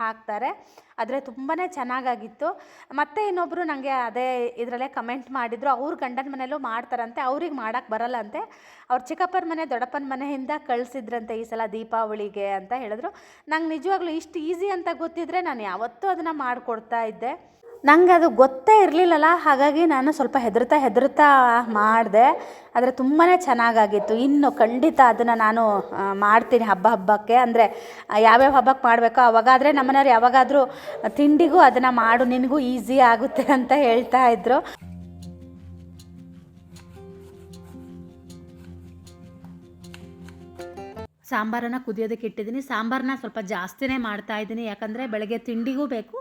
Speaker 2: ಹಾಕ್ತಾರೆ. ಆದರೆ ತುಂಬಾ ಚೆನ್ನಾಗಾಗಿತ್ತು. ಮತ್ತು ಇನ್ನೊಬ್ಬರು ನನಗೆ ಅದೇ ಇದರಲ್ಲೇ ಕಮೆಂಟ್ ಮಾಡಿದರು, ಅವ್ರ ಗಂಡನ ಮನೇಲೂ ಮಾಡ್ತಾರಂತೆ, ಅವ್ರಿಗೆ ಮಾಡೋಕ್ಕೆ ಬರಲ್ಲಂತೆ. ಅವ್ರ ಚಿಕ್ಕಪ್ಪನ ಮನೆ, ದೊಡ್ಡಪ್ಪನ ಮನೆಯಿಂದ ಕಳಿಸಿದ್ರಂತೆ ಈ ಸಲ ದೀಪಾವಳಿಗೆ, ಅಂತ ಹೇಳಿದ್ರು. ನಂಗೆ ನಿಜವಾಗ್ಲೂ ಇಷ್ಟು ಈಸಿ ಅಂತ ಗೊತ್ತಿದ್ದರೆ ನಾನು ಯಾವತ್ತೂ ಅದನ್ನು ಮಾಡಿಕೊಡ್ತಾ ಇದ್ದೆ. ನಂಗೆ ಅದು ಗೊತ್ತೇ ಇರಲಿಲ್ಲಲ್ಲ, ಹಾಗಾಗಿ ನಾನು ಸ್ವಲ್ಪ ಹೆದರ್ತಾ ಹೆದರ್ತಾ ಮಾಡಿದೆ. ಆದರೆ ತುಂಬಾ ಚೆನ್ನಾಗಾಗಿತ್ತು. ಇನ್ನು ಖಂಡಿತ ಅದನ್ನು ನಾನು ಮಾಡ್ತೀನಿ ಹಬ್ಬ ಹಬ್ಬಕ್ಕೆ. ಅಂದರೆ ಯಾವ್ಯಾವ ಹಬ್ಬಕ್ಕೆ ಮಾಡಬೇಕೋ ಅವಾಗಾದರೆ ನಮ್ಮನೆಯವ್ರು ಯಾವಾಗಾದರೂ ತಿಂಡಿಗೂ ಅದನ್ನು ಮಾಡು, ನಿನಗೂ ಈಸಿ ಆಗುತ್ತೆ ಅಂತ ಹೇಳ್ತಾ ಇದ್ರು.
Speaker 1: ಸಾಂಬಾರನ್ನು ಕುದಿಯೋದಕ್ಕೆ ಇಟ್ಟಿದ್ದೀನಿ. ಸಾಂಬಾರನ್ನ ಸ್ವಲ್ಪ ಜಾಸ್ತಿನೇ ಮಾಡ್ತಾ ಇದ್ದೀನಿ. ಯಾಕಂದರೆ ಬೆಳಗ್ಗೆ ತಿಂಡಿಗೂ ಬೇಕು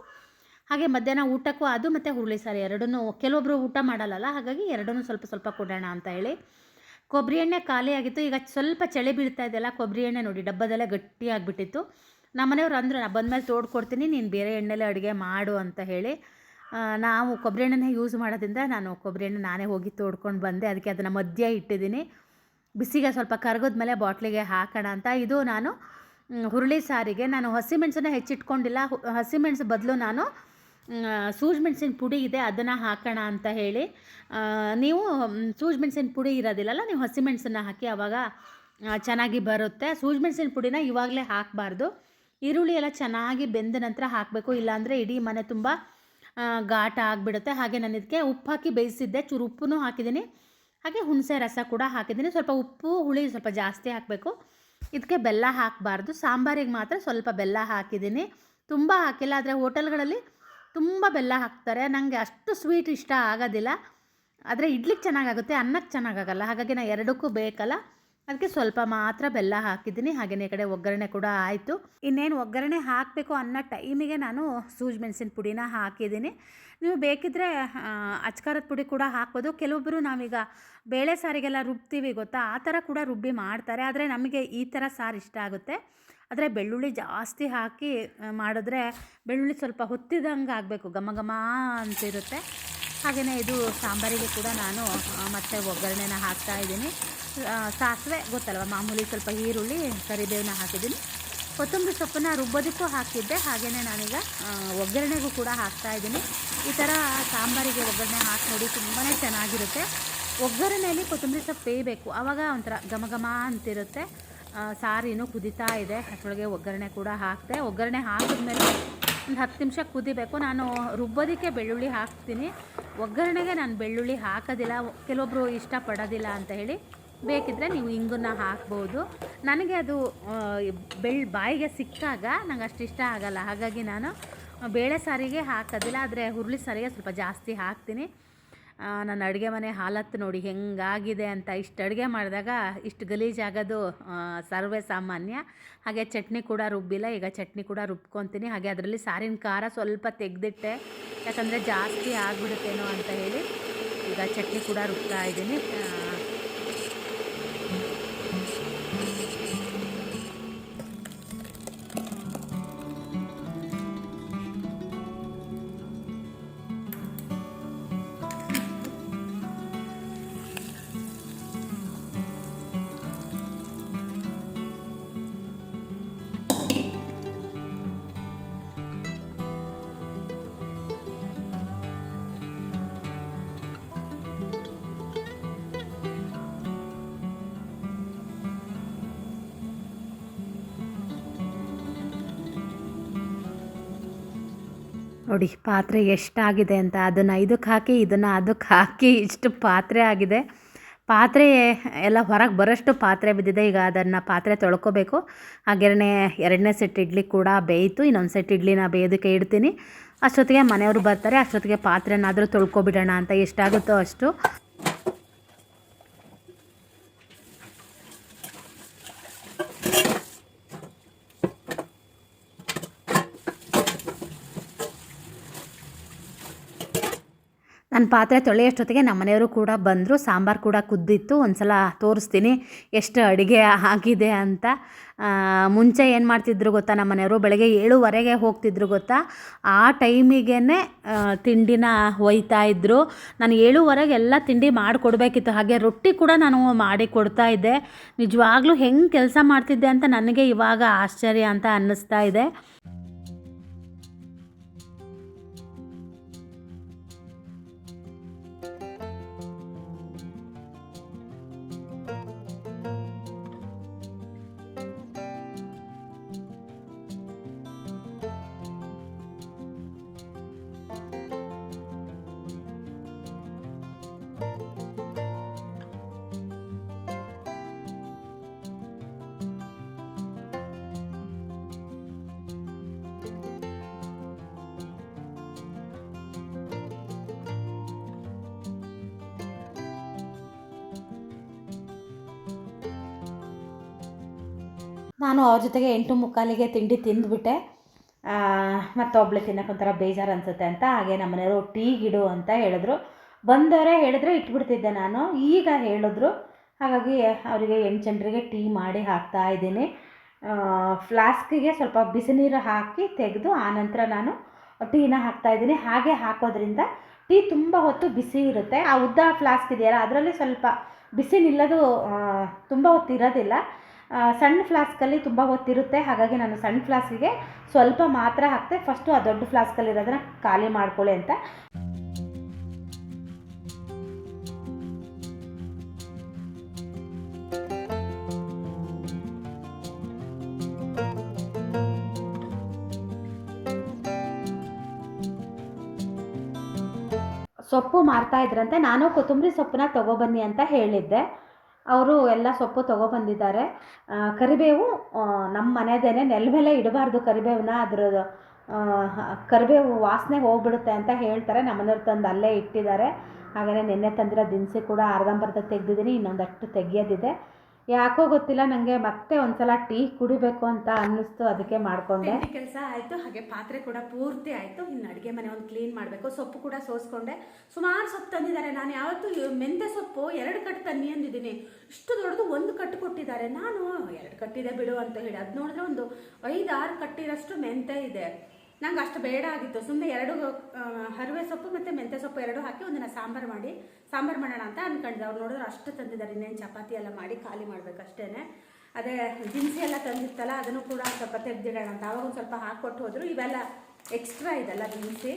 Speaker 1: ಹಾಗೆ ಮಧ್ಯಾಹ್ನ ಊಟಕ್ಕೂ ಅದು ಮತ್ತು ಹುರುಳಿ ಸಾರು, ಎರಡನ್ನೂ ಕೆಲವೊಬ್ಬರು ಊಟ ಮಾಡಲ್ಲಲ್ಲ, ಹಾಗಾಗಿ ಎರಡನ್ನೂ ಸ್ವಲ್ಪ ಸ್ವಲ್ಪ ಕೊಡೋಣ ಅಂತ ಹೇಳಿ. ಕೊಬ್ಬರಿ ಎಣ್ಣೆ ಖಾಲಿ ಆಗಿತ್ತು, ಈಗ ಸ್ವಲ್ಪ ಚಳಿ ಬೀಳ್ತಾ ಇದೆಯಲ್ಲ ಕೊಬ್ಬರಿ ಎಣ್ಣೆ ನೋಡಿ, ಡಬ್ಬದಲ್ಲೇ ಗಟ್ಟಿ ಆಗಿಬಿಟ್ಟಿತ್ತು ನಮ್ಮನೆಯವ್ರು ಅಂದರು, ನಾ ಬಂದಮೇಲೆ ತೋಡ್ಕೊಡ್ತೀನಿ ನೀನು ಬೇರೆ ಎಣ್ಣೆಲೆ ಅಡುಗೆ ಮಾಡು ಅಂತ ಹೇಳಿ. ನಾವು ಕೊಬ್ಬರಿ ಎಣ್ಣೆನೇ ಯೂಸ್ ಮಾಡೋದ್ರಿಂದ ನಾನು ಕೊಬ್ಬರಿ ಎಣ್ಣೆ ನಾನೇ ಹೋಗಿ ತೋಡ್ಕೊಂಡು ಬಂದೆ, ಅದಕ್ಕೆ ಅದನ್ನು ಮಧ್ಯ ಇಟ್ಟಿದ್ದೀನಿ. ಬಿಸಿಗೆ ಸ್ವಲ್ಪ ಕರಗಿದ್ಮೇಲೆ ಬಾಟ್ಲಿಗೆ ಹಾಕೋಣ ಅಂತ, ಇದು ನಾನು ಹುರುಳಿ ಸಾರಿಗೆ. ನಾನು ಹಸಿಮೆಣಸನ್ನ ಹೆಚ್ಚಿಟ್ಕೊಂಡಿಲ್ಲ ಹಸಿಮೆಣಸು ಬದಲು ನಾನು ಸೂಜಿ ಮೆಣಸಿನ ಪುಡಿ ಇದೆ ಅದನ್ನು ಹಾಕೋಣ ಅಂತ ಹೇಳಿ. ನೀವು ಸೂಜಿ ಮೆಣಸಿನ ಪುಡಿ ಇರೋದಿಲ್ಲಲ್ಲ ನೀವು ಹಸಿಮೆಣಸನ್ನ ಹಾಕಿ ಆವಾಗ ಆ, ಚೆನ್ನಾಗಿ ಬರುತ್ತೆ. ಸೂಜಿ ಮೆಣಸಿನ ಪುಡಿನ ಇವಾಗಲೇ ಹಾಕಬಾರ್ದು. ಈರುಳ್ಳಿ ಎಲ್ಲ ಚೆನ್ನಾಗಿ ಬೆಂದ ನಂತರ ಹಾಕಬೇಕು ಇಲ್ಲಾಂದರೆ ಇಡೀ ಮನೆ ತುಂಬ ಘಾಟ ಆಗಿಬಿಡುತ್ತೆ. ಹಾಗೆ ನಾನು ಇದಕ್ಕೆ ಉಪ್ಪು ಹಾಕಿ ಬೇಯಿಸಿದ್ದೆ ಚೂರು ಉಪ್ಪು ಹಾಕಿದ್ದೀನಿ. ಹಾಗೆ ಹುಣಸೆ ರಸ ಕೂಡ ಹಾಕಿದ್ದೀನಿ. ಸ್ವಲ್ಪ ಉಪ್ಪು ಹುಳಿ ಸ್ವಲ್ಪ ಜಾಸ್ತಿ ಹಾಕಬೇಕು. ಇದಕ್ಕೆ ಬೆಲ್ಲ ಹಾಕಬಾರ್ದು. ಸಾಂಬಾರಿಗೆ ಮಾತ್ರ ಸ್ವಲ್ಪ ಬೆಲ್ಲ ಹಾಕಿದ್ದೀನಿ. ತುಂಬ ಹಾಕಿಲ್ಲ ಆದರೆ ಹೋಟೆಲ್ಗಳಲ್ಲಿ ತುಂಬ ಬೆಲ್ಲ ಹಾಕ್ತಾರೆ. ನನಗೆ ಅಷ್ಟು ಸ್ವೀಟ್ ಇಷ್ಟ ಆಗೋದಿಲ್ಲ. ಆದರೆ ಇಡ್ಲಿಗೆ ಚೆನ್ನಾಗಾಗುತ್ತೆ ಅನ್ನಕ್ಕೆ ಚೆನ್ನಾಗಾಗಲ್ಲ. ಹಾಗಾಗಿ ನಾನು ಎರಡಕ್ಕೂ ಬೇಕಲ್ಲ. ಅದಕ್ಕೆ ಸ್ವಲ್ಪ ಮಾತ್ರ ಬೆಲ್ಲ ಹಾಕಿದ್ದೀನಿ. ಹಾಗೆಯೇ ಈ ಕಡೆ ಒಗ್ಗರಣೆ ಕೂಡ ಆಯಿತು. ಇನ್ನೇನು ಒಗ್ಗರಣೆ ಹಾಕಬೇಕು ಅನ್ನೋ ಟೈಮಿಗೆ ನಾನು ಸೂಜಿ ಮೆಣಸಿನ ಪುಡಿನ ಹಾಕಿದ್ದೀನಿ. ನೀವು ಬೇಕಿದ್ದರೆ ಅಚ್ಕಾರದ ಪುಡಿ ಕೂಡ ಹಾಕ್ಬೋದು. ಕೆಲವೊಬ್ಬರು ನಾವೀಗ ಬೇಳೆ ಸಾರಿಗೆಲ್ಲ ರುಬ್ತೀವಿ ಗೊತ್ತಾ? ಆ ಥರ ಕೂಡ ರುಬ್ಬಿ ಮಾಡ್ತಾರೆ. ಆದರೆ ನಮಗೆ ಈ ಥರ ಸಾರು ಇಷ್ಟ ಆಗುತ್ತೆ. ಆದರೆ ಬೆಳ್ಳುಳ್ಳಿ ಜಾಸ್ತಿ ಹಾಕಿ ಮಾಡಿದ್ರೆ ಬೆಳ್ಳುಳ್ಳಿ ಸ್ವಲ್ಪ ಹೊತ್ತಿದಂಗೆ ಆಗಬೇಕು, ಘಮ ಘಮ ಅಂತಿರುತ್ತೆ. ಹಾಗೆಯೇ ಇದು ಸಾಂಬಾರಿಗೆ ಕೂಡ ನಾನು ಮತ್ತೆ ಒಗ್ಗರಣೆನ ಹಾಕ್ತಾ ಇದ್ದೀನಿ. ಸಾಸಿವೆ ಗೊತ್ತಲ್ವ, ಮಾಮೂಲಿ ಸ್ವಲ್ಪ ಈರುಳ್ಳಿ ಕರಿಬೇವನ್ನ ಹಾಕಿದ್ದೀನಿ. ಕೊತ್ತಂಬರಿ ಸೊಪ್ಪನ್ನ ರುಬ್ಬೋದಕ್ಕೂ ಹಾಕಿದ್ದೆ ಹಾಗೆಯೇ ನಾನೀಗ ಒಗ್ಗರಣೆಗೂ ಕೂಡ ಹಾಕ್ತಾ ಇದ್ದೀನಿ. ಈ ಥರ ಸಾಂಬಾರಿಗೆ ಒಗ್ಗರಣೆ ಹಾಕಿ ನೋಡಿ ತುಂಬಾ ಚೆನ್ನಾಗಿರುತ್ತೆ. ಒಗ್ಗರಣೆಯಲ್ಲಿ ಕೊತ್ತಂಬರಿ ಸೊಪ್ಪು ಬೇಯಬೇಕು, ಆವಾಗ ಒಂಥರ ಘಮ ಘಮ ಅಂತಿರುತ್ತೆ. ಆ, ಕುದಿತಾ ಇದೆ. ಅಷ್ಟರೊಳಗೆ ಒಗ್ಗರಣೆ ಕೂಡ ಹಾಕಿದೆ. ಒಗ್ಗರಣೆ ಹಾಕಿದ್ಮೇಲೆ ಒಂದು ಹತ್ತು ನಿಮಿಷ ಕುದಿಬೇಕು. ನಾನು ರುಬ್ಬೋದಕ್ಕೆ ಬೆಳ್ಳುಳ್ಳಿ ಹಾಕ್ತೀನಿ. ಒಗ್ಗರಣೆಗೆ ನಾನು ಬೆಳ್ಳುಳ್ಳಿ ಹಾಕೋದಿಲ್ಲ. ಕೆಲವೊಬ್ಬರು ಇಷ್ಟಪಡೋದಿಲ್ಲ ಅಂತ ಹೇಳಿ ಬೇಕಿದ್ದರೆ ನೀವು ಇಂಗನ್ನ ಹಾಕ್ಬೋದು. ನನಗೆ ಅದು ಬೆಳ್ ಬಾಯಿಗೆ ಸಿಕ್ಕಾಗ ನಂಗೆ ಅಷ್ಟು ಇಷ್ಟ ಆಗಲ್ಲ. ಹಾಗಾಗಿ ನಾನು ಬೇಳೆ ಸಾರಿಗೆ ಹಾಕೋದಿಲ್ಲ. ಆದರೆ ಹುರುಳಿ ಸಾರಿಗೆ ಸ್ವಲ್ಪ ಜಾಸ್ತಿ ಹಾಕ್ತೀನಿ. ನನ್ನ ಅಡುಗೆ ಮನೆ ಹಾಲತ್ತು ನೋಡಿ ಹೆಂಗಾಗಿದೆ ಅಂತ ಇಷ್ಟು ಅಡುಗೆ ಮಾಡಿದಾಗ ಇಷ್ಟು ಗಲೀಜಾಗೋದು ಸರ್ವೇ ಸಾಮಾನ್ಯ. ಹಾಗೆ ಚಟ್ನಿ ಕೂಡ ರುಬ್ಬಿಲ್ಲ, ಈಗ ಚಟ್ನಿ ಕೂಡ ರುಬ್ಕೊತೀನಿ. ಹಾಗೆ ಅದರಲ್ಲಿ ಸಾರಿನ ಖಾರ ಸ್ವಲ್ಪ ತೆಗೆದಿಟ್ಟೆ. ಯಾಕಂದರೆ ಜಾಸ್ತಿ ಆಗಿಬಿಡುತ್ತೇನೋ ಅಂತ ಹೇಳಿ ಈಗ ಚಟ್ನಿ ಕೂಡ ರುಬ್ತಾ ಇದ್ದೀನಿ. ನೋಡಿ, ಪಾತ್ರೆ ಎಷ್ಟಾಗಿದೆ ಅಂತ ಅದನ್ನು ಇದಕ್ಕೆ ಹಾಕಿ, ಇದನ್ನು ಅದಕ್ಕೆ ಹಾಕಿ ಇಷ್ಟು ಪಾತ್ರೆ ಆಗಿದೆ. ಪಾತ್ರೆ ಎಲ್ಲ ಹೊರಗೆ ಬರೋಷ್ಟು ಪಾತ್ರೆ ಬಿದ್ದಿದೆ. ಈಗ ಅದನ್ನು ಪಾತ್ರೆ ತೊಳ್ಕೊಬೇಕು. ಹಾಗೆರಡನೇ ಎರಡನೇ ಸೆಟ್ ಇಡ್ಲಿ ಕೂಡ ಬೇಯಿತು. ಇನ್ನೊಂದು ಸೆಟ್ ಇಡ್ಲಿನ ಬೇಯೋದಕ್ಕೆ ಇಡ್ತೀನಿ. ಅಷ್ಟೊತ್ತಿಗೆ ಮನೆಯವರು ಬರ್ತಾರೆ. ಅಷ್ಟೊತ್ತಿಗೆ ಪಾತ್ರೆನಾದರೂ ತೊಳ್ಕೊಬಿಡೋಣ ಅಂತ ಎಷ್ಟಾಗುತ್ತೋ ಅಷ್ಟು. ನಾನು ಪಾತ್ರೆ ತೊಳೆಯೋಷ್ಟೊತ್ತಿಗೆ ನಮ್ಮ ಮನೆಯವರು ಕೂಡ ಬಂದರು, ಸಾಂಬಾರು ಕೂಡ ಕುದ್ದಿತ್ತು ಒಂದು ತೋರಿಸ್ತೀನಿ ಎಷ್ಟು ಅಡುಗೆ ಆಗಿದೆ ಅಂತ. ಮುಂಚೆ ಏನು ಮಾಡ್ತಿದ್ರು ಗೊತ್ತಾ ನಮ್ಮ ಮನೆಯವರು? ಬೆಳಗ್ಗೆ ಏಳುವರೆಗೆ ಹೋಗ್ತಿದ್ರು ಗೊತ್ತಾ? ಆ ಟೈಮಿಗೆ ತಿಂಡಿನ ಒಯ್ತಾ ಇದ್ದರು ನಾನು ಏಳುವರೆಗೆ ಎಲ್ಲ ತಿಂಡಿ ಮಾಡಿಕೊಡ್ಬೇಕಿತ್ತು. ಹಾಗೆ ರೊಟ್ಟಿ ಕೂಡ ನಾನು ಮಾಡಿ ಕೊಡ್ತಾ ಇದ್ದೆ. ನಿಜವಾಗ್ಲೂ ಹೆಂಗೆ ಕೆಲಸ ಮಾಡ್ತಿದ್ದೆ ಅಂತ ನನಗೆ ಇವಾಗ ಆಶ್ಚರ್ಯ ಅಂತ ಅನ್ನಿಸ್ತಾ ಇದೆ. ನಾನು ಅವ್ರ ಜೊತೆಗೆ ಎಂಟು ಮುಕ್ಕಾಲಿಗೆ ತಿಂಡಿ ತಿಂದುಬಿಟ್ಟೆ. ಮತ್ತು ಒಬ್ಳು ತಿನ್ನಕ್ಕೆ ಒಂಥರ ಬೇಜಾರು ಅನಿಸುತ್ತೆ ಅಂತ. ಹಾಗೆ ನಮ್ಮ ಮನೆಯವರು ಟೀ ಗಿಡು ಅಂತ ಹೇಳಿದ್ರು. ಬಂದವರೇ ಹೇಳಿದ್ರೆ ಇಟ್ಬಿಡ್ತಿದ್ದೆ ನಾನು. ಈಗ ಹೇಳಿದ್ರು. ಹಾಗಾಗಿ ಅವರಿಗೆ ಎಂಟು ಜನರಿಗೆ ಟೀ ಮಾಡಿ ಹಾಕ್ತಾ ಇದ್ದೀನಿ. ಫ್ಲಾಸ್ಕಿಗೆ ಸ್ವಲ್ಪ ಬಿಸಿ ನೀರು ಹಾಕಿ ತೆಗೆದು ಆನಂತರ ನಾನು ಟೀನ ಹಾಕ್ತಾ ಇದ್ದೀನಿ. ಹಾಗೆ ಹಾಕೋದ್ರಿಂದ ಟೀ ತುಂಬ ಹೊತ್ತು ಬಿಸಿ ಇರುತ್ತೆ. ಆ ಉದ್ದ ಫ್ಲಾಸ್ಕ್ ಇದೆಯಲ್ಲ, ಅದರಲ್ಲಿ ಸ್ವಲ್ಪ ಬಿಸಿ ನಿಲ್ಲೋದು ತುಂಬ ಹೊತ್ತು ಇರೋದಿಲ್ಲ. ಸಣ್ಣ ಫ್ಲಾಸ್ಕಲ್ಲಿ ತುಂಬ ಹೊತ್ತಿರುತ್ತೆ. ಹಾಗಾಗಿ ನಾನು ಸಣ್ಣ ಫ್ಲಾಸ್ಕಿಗೆ ಸ್ವಲ್ಪ ಮಾತ್ರ ಹಾಕ್ತೆ. ಫಸ್ಟು ಆ ದೊಡ್ಡ ಫ್ಲಾಸ್ಕಲ್ಲಿ ಇರೋದನ್ನ ಖಾಲಿ ಮಾಡ್ಕೊಳ್ಳಿ ಅಂತ. ಸೊಪ್ಪು ಮಾರ್ತಾ ಇದ್ರಂತೆ. ನಾನು ಕೊತ್ತಂಬರಿ ಸೊಪ್ಪನ್ನ ತಗೋಬನ್ನಿ ಅಂತ ಹೇಳಿದ್ದೆ. ಅವರು ಎಲ್ಲ ಸೊಪ್ಪು ತೊಗೊಬಂದಿದ್ದಾರೆ. ಕರಿಬೇವು ನಮ್ಮ ಮನೆದೇನೆ ನೆಲ ಮೇಲೆ ಇಡಬಾರ್ದು ಕರಿಬೇವನ್ನ ಅದ್ರ ಕರಿಬೇವು ವಾಸನೆ ಹೋಗ್ಬಿಡುತ್ತೆ ಅಂತ ಹೇಳ್ತಾರೆ. ನಮ್ಮನೆಯವ್ರು ತಂದು ಅಲ್ಲೇ ಇಟ್ಟಿದ್ದಾರೆ. ಹಾಗೆಯೇ ನಿನ್ನೆ ತಂದಿರೋ ದಿನಸಿ ಕೂಡ ಅರ್ಧಂಬರ್ಧ ತೆಗೆದಿದ್ದೀನಿ. ಇನ್ನೊಂದಷ್ಟು ತೆಗಿಯೋದಿದೆ. ಯಾಕೋ ಗೊತ್ತಿಲ್ಲ ನನಗೆ ಮತ್ತೆ ಒಂದ್ಸಲ ಟೀ ಕುಡಿಬೇಕು ಅಂತ ಅನ್ನಿಸ್ತು, ಅದಕ್ಕೆ ಮಾಡಿಕೊಂಡೆ.
Speaker 2: ಕೆಲಸ ಆಯಿತು, ಹಾಗೆ ಪಾತ್ರೆ ಕೂಡ ಪೂರ್ತಿ ಆಯಿತು. ಇನ್ನು ಅಡುಗೆ ಮನೆ ಒಂದು ಕ್ಲೀನ್ ಮಾಡಬೇಕು. ಸೊಪ್ಪು ಕೂಡ ಸೋಸ್ಕೊಂಡೆ. ಸುಮಾರು ಸೊಪ್ಪು ತಂದಿದ್ದಾರೆ. ನಾನು ಯಾವತ್ತೂ ಮೆಂತೆ ಸೊಪ್ಪು ಎರಡು ಕಟ್ಟು ತನ್ನಿ ಅಂದಿದ್ದೀನಿ. ಇಷ್ಟು ದೊಡ್ಡದು ಒಂದು ಕಟ್ಟು ಕೊಟ್ಟಿದ್ದಾರೆ. ನಾನು ಎರಡು ಕಟ್ಟಿದೆ ಬಿಡು ಅಂತ ಹೇಳಿ. ಅದು ನೋಡಿದ್ರೆ ಒಂದು ಐದು ಆರು ಕಟ್ಟಿರಷ್ಟು ಮೆಂತ್ಯ ಇದೆ. ನಂಗೆ ಅಷ್ಟು ಬೇಡ ಆಗಿತ್ತು. ಸುಮ್ಮನೆ ಎರಡು ಹರುವೆ ಸೊಪ್ಪು ಮತ್ತು ಮೆಂತ್ಯ ಸೊಪ್ಪು ಎರಡು ಹಾಕಿ ಒಂದನ್ನು ಸಾಂಬಾರು ಮಾಡಿ, ಸಾಂಬಾರು ಮಾಡೋಣ ಅಂತ ಅಂದ್ಕೊಂಡಿದ್ದೆ ಅವ್ರು ನೋಡಿದ್ರೆ ಅಷ್ಟು ತಂದಿದ್ದಾರೆ. ಇನ್ನೇನು ಚಪಾತಿ ಎಲ್ಲ ಮಾಡಿ ಖಾಲಿ ಮಾಡ್ಬೇಕು ಅಷ್ಟೇ ಅದೇ ದಿನಸಿ ಎಲ್ಲ ತಂದಿತ್ತಲ್ಲ, ಅದನ್ನು ಕೂಡ ಸ್ವಲ್ಪ ತೆಗೆದಿಡೋಣ ಅಂತ. ಅವಾಗ ಒಂದು ಸ್ವಲ್ಪ ಹಾಕ್ಕೊಟ್ಟು ಹೋದರು. ಇವೆಲ್ಲ ಎಕ್ಸ್ಟ್ರಾ ಇದೆಲ್ಲ ದಿನಸಿ.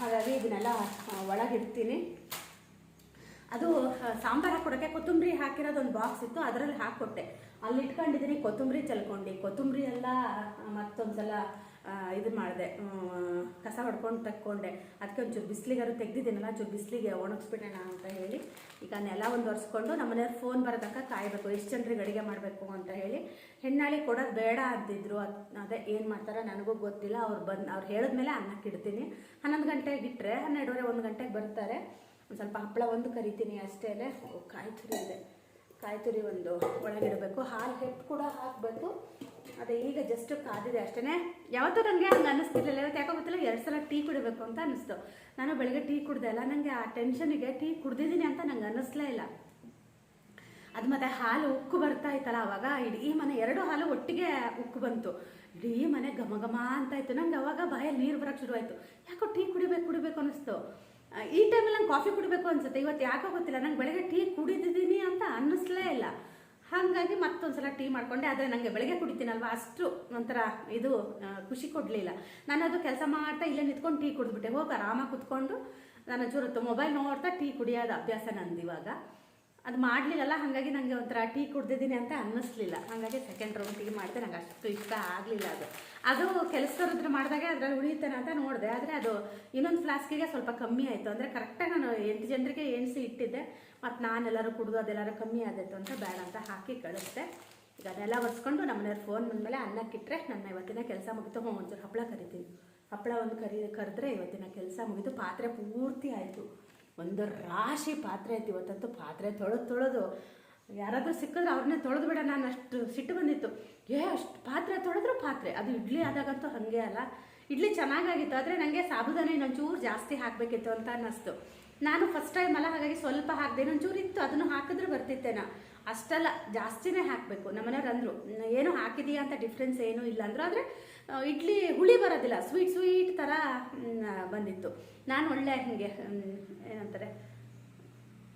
Speaker 2: ಹಾಗಾಗಿ ಇದನ್ನೆಲ್ಲ ಒಳಗಿಡ್ತೀನಿ. ಅದು ಸಾಂಬಾರು ಹಾಕ್ಕೊಡೋಕ್ಕೆ ಕೊತ್ತಂಬರಿ ಹಾಕಿರೋದು ಒಂದು ಬಾಕ್ಸ್ ಇತ್ತು. ಅದರಲ್ಲಿ ಹಾಕ್ಕೊಟ್ಟೆ. ಅಲ್ಲಿ ಇಟ್ಕೊಂಡಿದ್ದೀನಿ ಕೊತ್ತಂಬರಿ ಚಲ್ಕೊಂಡು. ಕೊತ್ತಂಬರಿ ಎಲ್ಲ ಮತ್ತೊಂದು ಸಲ ಇದು ಮಾಡಿದೆ. ಕಸ ಹೊಡ್ಕೊಂಡು ತಕ್ಕೊಂಡೆ. ಅದಕ್ಕೆ ಒಂಚೂರು ಬಿಸಿಲಿಗಾರು ತೆಗ್ದಿದ್ದೀನಲ್ಲ ಚೂರು ಬಿಸಿಲಿಗೆ ಒಣಗಿಸ್ಬಿಡೋಣ ಅಂತ ಹೇಳಿ. ಈಗ ನೆಲ ಒಂದು ಒರೆಸ್ಕೊಂಡು ನಮ್ಮ ಮನೆಯವ್ರು ಫೋನ್ ಬರೋದಕ್ಕ ಕಾಯಬೇಕು. ಎಷ್ಟು ಜನರಿಗೆ ಅಡುಗೆ ಮಾಡಬೇಕು ಅಂತ ಹೇಳಿ. ಹೆಣ್ಣಾಳಿ ಕೊಡೋದು ಬೇಡ ಅಂತಿದ್ರು ಅದು, ಅದೇ ಏನು ಮಾಡ್ತಾರೆ ನನಗೂ ಗೊತ್ತಿಲ್ಲ. ಅವ್ರು ಬಂದು, ಅವ್ರು ಹೇಳಿದ್ಮೇಲೆ ಅನ್ನಕ್ಕೆ ಇಡ್ತೀನಿ. ಹನ್ನೊಂದು ಗಂಟೆಗೆ ಇಟ್ಟರೆ ಹನ್ನೆರಡುವರೆ, ಒಂದು ಗಂಟೆಗೆ ಬರ್ತಾರೆ. ಒಂದು ಸ್ವಲ್ಪ ಹಪ್ಪಳ ಒಂದು ಕರಿತೀನಿ ಅಷ್ಟೇ ಕಾಯಿ ತುರಿ ಇದೆ. ಕಾಯಿ ತುರಿ ಒಂದು ಒಳಗಿಡಬೇಕು ಹಾಲು ಹೆಪ್ಪು ಕೂಡ ಹಾಕಬೇಕು ಅದೇ ಈಗ ಜಸ್ಟ್ ಕಾದಿದೆ ಅಷ್ಟೇ ಯಾವತ್ತೂ ನನಗೆ ಹಂಗೆ ಅನ್ನಿಸ್ತಿರ್ಲಿಲ್ಲ. ಇವತ್ತು ಯಾಕೋ ಗೊತ್ತಿಲ್ಲ, ಎರಡು ಸಲ ಟೀ ಕುಡಿಬೇಕು ಅಂತ ಅನ್ನಿಸ್ತು. ನಾನು ಬೆಳಗ್ಗೆ ಟೀ ಕುಡ್ದೆ ಅಲ್ಲ ನನಗೆ ಆ ಟೆನ್ಷನಿಗೆ ಟೀ ಕುಡ್ದಿದ್ದೀನಿ ಅಂತ ನಂಗೆ ಅನ್ನಿಸ್ಲೇ ಇಲ್ಲ. ಅದು ಮತ್ತೆ ಹಾಲು ಉಕ್ಕು ಬರ್ತಾ ಇತ್ತಲ್ಲ, ಅವಾಗ ಇಡೀ ಮನೆ, ಎರಡು ಹಾಲು ಒಟ್ಟಿಗೆ ಉಕ್ಕು ಬಂತು. ಇಡೀ ಮನೆ ಘಮ ಘಮ ಅಂತ ಇತ್ತು. ನಂಗೆ ಅವಾಗ ಬಾಯಲ್ಲಿ ನೀರು ಬರೋಕ್ಕೆ ಶುರುವಾಯಿತು. ಯಾಕೋ ಟೀ ಕುಡಿಬೇಕು ಕುಡಿಬೇಕು ಅನ್ನಿಸ್ತು. ಈ ಟೈಮಲ್ಲಿ ನಂಗೆ ಕಾಫಿ ಕುಡಿಬೇಕು ಅನ್ಸುತ್ತೆ. ಇವತ್ತು ಯಾಕೋ ಗೊತ್ತಿಲ್ಲ, ನಂಗೆ ಬೆಳಗ್ಗೆ ಟೀ ಕುಡಿದಿದ್ದೀನಿ ಅಂತ ಅನ್ನಿಸ್ಲೇ ಇಲ್ಲ. ಹಾಗಾಗಿ ಮತ್ತೊಂದ್ಸಲ ಟೀ ಮಾಡ್ಕೊಂಡೆ, ಆದರೆ ನನಗೆ ಬೆಳಗ್ಗೆ ಕುಡಿತೀನಲ್ವ? ಅಷ್ಟು ಒಂಥರ ಇದು ಖುಷಿ ಕೊಡಲಿಲ್ಲ. ನಾನು ಅದು ಕೆಲಸ ಮಾಡ್ತಾ ಇಲ್ಲೇ ನಿಂತ್ಕೊಂಡು ಟೀ ಕುಡಿದ್ಬಿಟ್ಟೆ. ಹೋಗಿ ಆರಾಮಾಗಿ ಕುತ್ಕೊಂಡು, ನಾನು ಚೂರು ಮೊಬೈಲ್ ನೋಡ್ತಾ ಟೀ ಕುಡಿಯೋದು ಅಭ್ಯಾಸ ನಂದು ಇವಾಗ ಅದು ಮಾಡಲಿಲ್ಲಲ್ಲ, ಹಾಗಾಗಿ ನನಗೆ ಒಂಥರ ಟೀ ಕುಡ್ದಿದ್ದೀನಿ ಅಂತ ಅನ್ನಿಸ್ಲಿಲ್ಲ. ಹಾಗಾಗಿ ಸೆಕೆಂಡ್ ರೌಂಡ್ ಟೀ ಮಾಡಿದೆ, ನಂಗೆ ಅಷ್ಟು ಇಷ್ಟ ಆಗಲಿಲ್ಲ ಅದು. ಅದು ಕೆಲಸದವ್ರ ಮಾಡಿದಾಗ ಅದರಲ್ಲಿ ಉಳಿಯುತ್ತೇನೆ ಅಂತ ನೋಡಿದೆ, ಆದರೆ ಅದು ಇನ್ನೊಂದು ಫ್ಲಾಸ್ಕಿಗೆ ಸ್ವಲ್ಪ ಕಮ್ಮಿ ಆಯಿತು. ಅಂದರೆ ಕರೆಕ್ಟಾಗಿ ನಾನು ಎಂಟು ಜನರಿಗೆ ಎಣಿಸಿ ಇಟ್ಟಿದ್ದೆ ಮತ್ತು ನಾನೆಲ್ಲರೂ ಕುಡಿದು ಅದೆಲ್ಲರೂ ಕಮ್ಮಿ ಆದಿತ್ತು ಅಂತ ಬೇಡ ಅಂತ ಹಾಕಿ ಕಳಿಸ್ದೆ. ಈಗ ಅದೆಲ್ಲ ಒರೆಸ್ಕೊಂಡು ನಮ್ಮನೆಯವ್ರು ಫೋನ್ ಬಂದಮೇಲೆ ಅನ್ನಕ್ಕಿಟ್ರೆ ನನ್ನ ಇವತ್ತಿನ ಕೆಲಸ ಮುಗಿತು. ಒಂಚೂರು ಹಪ್ಪಳ ಕರಿತೀನಿ. ಹಪ್ಪಳ ಒಂದು ಕರಿ, ಕರೆದ್ರೆ ಇವತ್ತಿನ ಕೆಲಸ ಮುಗಿತು. ಪಾತ್ರೆ ಪೂರ್ತಿ ಆಯಿತು. ಒಂದು ರಾಶಿ ಪಾತ್ರೆ ಐತಿ, ಇವತ್ತಂತೂ ಪಾತ್ರೆ ತೊಳೆದು ತೊಳೆದು. ಯಾರಾದರೂ ಸಿಕ್ಕಿದ್ರೆ ಅವ್ರನ್ನೇ ತೊಳೆದು ಬಿಡ ನಾನು ಅಷ್ಟು ಸಿಟ್ಟು ಬಂದಿತ್ತು. ಏ, ಅಷ್ಟು ಪಾತ್ರೆ ತೊಳೆದ್ರು ಪಾತ್ರೆ. ಅದು ಇಡ್ಲಿ ಆದಾಗಂತೂ ಹಾಗೆ ಅಲ್ಲ.
Speaker 1: ಇಡ್ಲಿ ಚೆನ್ನಾಗಾಗಿತ್ತು, ಆದರೆ ನನಗೆ ಸಾಬುದಾನ ಇನ್ನೊಂಚೂರು ಜಾಸ್ತಿ ಹಾಕಬೇಕಿತ್ತು ಅಂತ ಅನ್ನಿಸ್ತು. ನಾನು ಫಸ್ಟ್ ಟೈಮ್ ಅಲ್ಲ, ಹಾಗಾಗಿ ಸ್ವಲ್ಪ ಹಾಕಿದೆ, ಇನ್ನೊಂಚೂರು ಇತ್ತು. ಅದನ್ನು ಹಾಕಿದ್ರೆ ಬರ್ತಿತ್ತೇನೋ. ಅಷ್ಟಲ್ಲ ಜಾಸ್ತಿನೇ ಹಾಕಬೇಕು. ನಮ್ಮನೆಯವ್ರು ಅಂದರು, ಏನು ಹಾಕಿದೀಯಾ ಅಂತ ಡಿಫ್ರೆನ್ಸ್ ಏನೂ ಇಲ್ಲ. ಅಂದರು, ಆದರೆ ಇಡ್ಲಿ ಹುಳಿ ಬರೋದಿಲ್ಲ ಸ್ವೀಟ್ ಸ್ವೀಟ್ ಥರ ಬಂದಿತ್ತು. ನಾನು ಒಳ್ಳೆ ಹಿಂಗೆ ಏನಂತಾರೆ,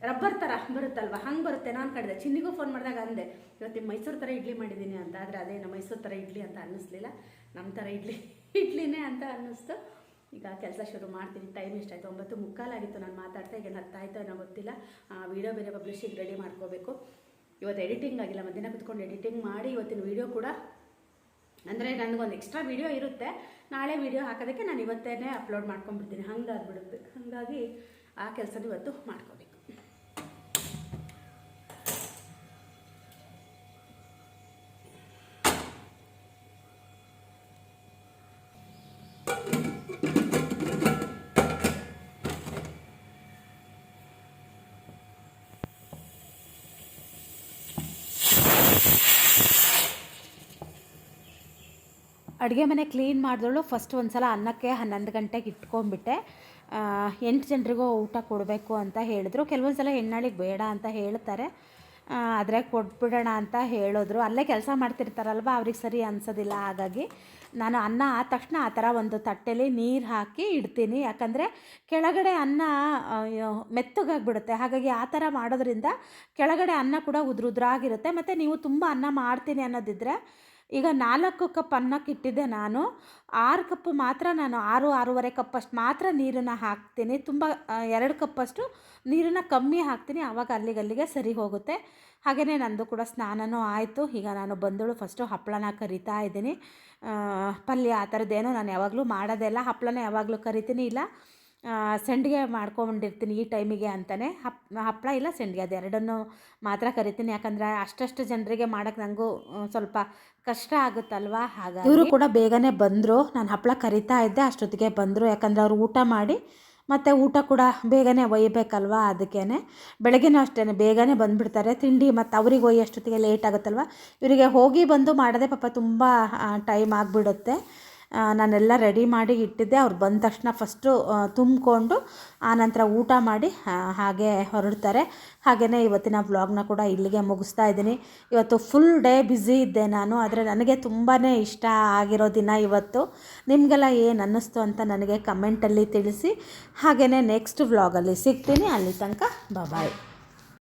Speaker 1: ರಬ್ಬರ್ ಥರ ಬರುತ್ತಲ್ವ, ಹಂಗೆ ಬರುತ್ತೆ. ನಾನು ಕಡಿದೆ, ಚಿನ್ನಿಗೂ ಫೋನ್ ಮಾಡಿದಾಗ ಅಂದೆ, ಇವತ್ತು ಮೈಸೂರು ಥರ ಇಡ್ಲಿ ಮಾಡಿದ್ದೀನಿ ಅಂತ, ಆದರೆ ಅದೇನು ಮೈಸೂರು ಥರ ಇಡ್ಲಿ ಅಂತ ಅನ್ನಿಸ್ಲಿಲ್ಲ. ನಮ್ಮ ಥರ ಇಡ್ಲಿ, ಇಡ್ಲಿನೇ ಅಂತ ಅನ್ನಿಸ್ತು. ಈಗ ಕೆಲಸ ಶುರು ಮಾಡ್ತೀನಿ ಟೈಮ್ ಎಷ್ಟಾಯಿತು? ಒಂಬತ್ತು ಮುಕ್ಕಾಲಾಗಿತ್ತು ನಾನು ಮಾತಾಡ್ತಾ, ಈಗ ಹತ್ತಾಯ್ತು ಏನೋ ಗೊತ್ತಿಲ್ಲ. ವೀಡಿಯೋ ಬೇರೆ ಪಬ್ಲಿಷಿಂಗ್ ರೆಡಿ ಮಾಡ್ಕೋಬೇಕು. ಇವತ್ತು ಎಡಿಟಿಂಗ್ ಆಗಿಲ್ಲ, ಮಧ್ಯಾಹ್ನ ಕುತ್ಕೊಂಡು ಎಡಿಟಿಂಗ್ ಮಾಡಿ ಇವತ್ತಿನ ವೀಡಿಯೋ ಕೂಡ. ಅಂದರೆ ನನಗೊಂದು ಎಕ್ಸ್ಟ್ರಾ ವೀಡಿಯೋ ಇರುತ್ತೆ. ನಾಳೆ ವೀಡಿಯೋ ಹಾಕೋದಕ್ಕೆ ನಾನು ಇವತ್ತೇ ಅಪ್ಲೋಡ್ ಮಾಡ್ಕೊಂಡ್ಬಿಡ್ತೀನಿ. ಹಂಗಾಗ್ಬಿಡುತ್ತೆ. ಹಾಗಾಗಿ ಆ ಕೆಲಸನ ಇವತ್ತು ಮಾಡ್ಕೋಬೇಕು ಅಡುಗೆ ಮನೆ ಕ್ಲೀನ್ ಮಾಡಿದಳು ಫಸ್ಟ್ ಒಂದು ಸಲ ಅನ್ನಕ್ಕೆ ಹನ್ನೊಂದು ಗಂಟೆಗೆ ಇಟ್ಕೊಂಡ್ಬಿಟ್ಟೆ. ಎಂಟು ಜನರಿಗೂ ಊಟ ಕೊಡಬೇಕು ಅಂತ ಹೇಳಿದ್ರು. ಕೆಲವೊಂದು ಸಲ ಹೆಣ್ಣಾಳಿಗೆ ಬೇಡ ಅಂತ ಹೇಳ್ತಾರೆ. ಆದರೆ ಕೊಟ್ಬಿಡೋಣ ಅಂತ ಹೇಳಿದ್ರು. ಅಲ್ಲೇ ಕೆಲಸ ಮಾಡ್ತಿರ್ತಾರಲ್ವ, ಅವ್ರಿಗೆ ಸರಿ ಅನ್ಸೋದಿಲ್ಲ. ಹಾಗಾಗಿ ನಾನು ಅನ್ನ ಆದ ತಕ್ಷಣ ಆ ಥರ ಒಂದು ತಟ್ಟೆಲಿ ನೀರು ಹಾಕಿ ಇಡ್ತೀನಿ. ಯಾಕಂದರೆ ಕೆಳಗಡೆ ಅನ್ನ ಮೆತ್ತಗಾಗ್ಬಿಡುತ್ತೆ. ಹಾಗಾಗಿ ಆ ಥರ ಮಾಡೋದ್ರಿಂದ ಕೆಳಗಡೆ ಅನ್ನ ಕೂಡ ಉದುರುದ್ರಾಗಿರುತ್ತೆ. ಮತ್ತು ನೀವು ತುಂಬ ಅನ್ನ ಮಾಡ್ತೀನಿ ಅನ್ನೋದಿದ್ರೆ ಈಗ ನಾಲ್ಕು ಕಪ್ ಅನ್ನಕ್ಕೆ ಇಟ್ಟಿದ್ದೆ ನಾನು. ಆರು ಕಪ್ ಮಾತ್ರ ನಾನು ಆರು, ಆರೂವರೆ ಕಪ್ಪಷ್ಟು ಮಾತ್ರ ನೀರನ್ನು ಹಾಕ್ತೀನಿ. ತುಂಬ ಎರಡು ಕಪ್ಪಷ್ಟು ನೀರನ್ನು ಕಮ್ಮಿ ಹಾಕ್ತೀನಿ. ಆವಾಗ ಅಲ್ಲಿಗಲ್ಲಿಗೆ ಸರಿ ಹೋಗುತ್ತೆ. ಹಾಗೆಯೇ ನಂದು ಕೂಡ ಸ್ನಾನನೂ ಆಯಿತು. ಈಗ ನಾನು ಬಂದಳು ಫಸ್ಟು ಹಪ್ಪಳನ ಕರಿತಾ ಇದ್ದೀನಿ. ಪಲ್ಯ ಆ ಥರದ್ದೇನೋ ನಾನು ಯಾವಾಗಲೂ ಮಾಡೋದೆಲ್ಲ ಹಪ್ಪಳನ ಯಾವಾಗಲೂ ಕರಿತೀನಿ ಇಲ್ಲ. ಸೆಂಡಿಗೆ ಸಂಡಿಗೆ ಮಾಡ್ಕೊಂಡಿರ್ತೀನಿ ಈ ಟೈಮಿಗೆ ಅಂತಲೇ. ಹಪ್, ಹಪ್ಪಳ ಇಲ್ಲ, ಸಂಡಿಗೆ. ಅದೆರಡನ್ನು ಮಾತ್ರ ಕರಿತೀನಿ. ಯಾಕಂದರೆ ಅಷ್ಟಷ್ಟು ಜನರಿಗೆ ಮಾಡೋಕ್ಕೆ ನನಗೂ ಸ್ವಲ್ಪ ಕಷ್ಟ ಆಗುತ್ತಲ್ವಾ? ಹಾಗಾಗಿ ಇವರು ಕೂಡ ಬೇಗನೆ ಬಂದರು. ನಾನು ಹಪ್ಪಳ ಕರಿತಾ ಇದ್ದೆ, ಅಷ್ಟೊತ್ತಿಗೆ ಬಂದರು. ಯಾಕಂದರೆ ಅವರು ಊಟ ಮಾಡಿ, ಮತ್ತು ಊಟ ಕೂಡ ಬೇಗನೆ ಒಯ್ಯಬೇಕಲ್ವಾ ಅದಕ್ಕೇ ಬೆಳಗ್ಗೆನೂ ಅಷ್ಟೇ ಬೇಗನೆ ಬಂದುಬಿಡ್ತಾರೆ. ತಿಂಡಿ ಮತ್ತು ಅವ್ರಿಗೆ ಒಯ್ಯೋಷ್ಟೊತ್ತಿಗೆ ಲೇಟ್ ಆಗುತ್ತಲ್ವ? ಇವರಿಗೆ ಹೋಗಿ ಬಂದು ಮಾಡೋದೇ ಪಾಪ ತುಂಬ ಟೈಮ್ ಆಗಿಬಿಡುತ್ತೆ. ನಾನೆಲ್ಲ ರೆಡಿ ಮಾಡಿ ಇಟ್ಟಿದ್ದೆ. ಅವ್ರು ಬಂದ ತಕ್ಷಣ ಫಸ್ಟು ತುಂಬಿಕೊಂಡು ಆನಂತರ ಊಟ ಮಾಡಿ ಹಾಗೆ ಹೊರಡ್ತಾರೆ. ಹಾಗೆಯೇ ಇವತ್ತಿನ ವ್ಲಾಗ್ನ ಕೂಡ ಇಲ್ಲಿಗೆ ಮುಗಿಸ್ತಾ ಇದ್ದೀನಿ. ಇವತ್ತು ಫುಲ್ ಡೇ ಬ್ಯುಸಿ ಇದ್ದೆ ನಾನು, ಆದರೆ ನನಗೆ ತುಂಬಾ ಇಷ್ಟ ಆಗಿರೋ ದಿನ ಇವತ್ತು. ನಿಮಗೆಲ್ಲ ಏನು ಅನ್ನಿಸ್ತು ಅಂತ ನನಗೆ ಕಮೆಂಟಲ್ಲಿ ತಿಳಿಸಿ. ಹಾಗೆಯೇ ನೆಕ್ಸ್ಟ್ ವ್ಲಾಗಲ್ಲಿ ಸಿಗ್ತೀನಿ. ಅಲ್ಲಿ ತನಕ ಬಾಯ್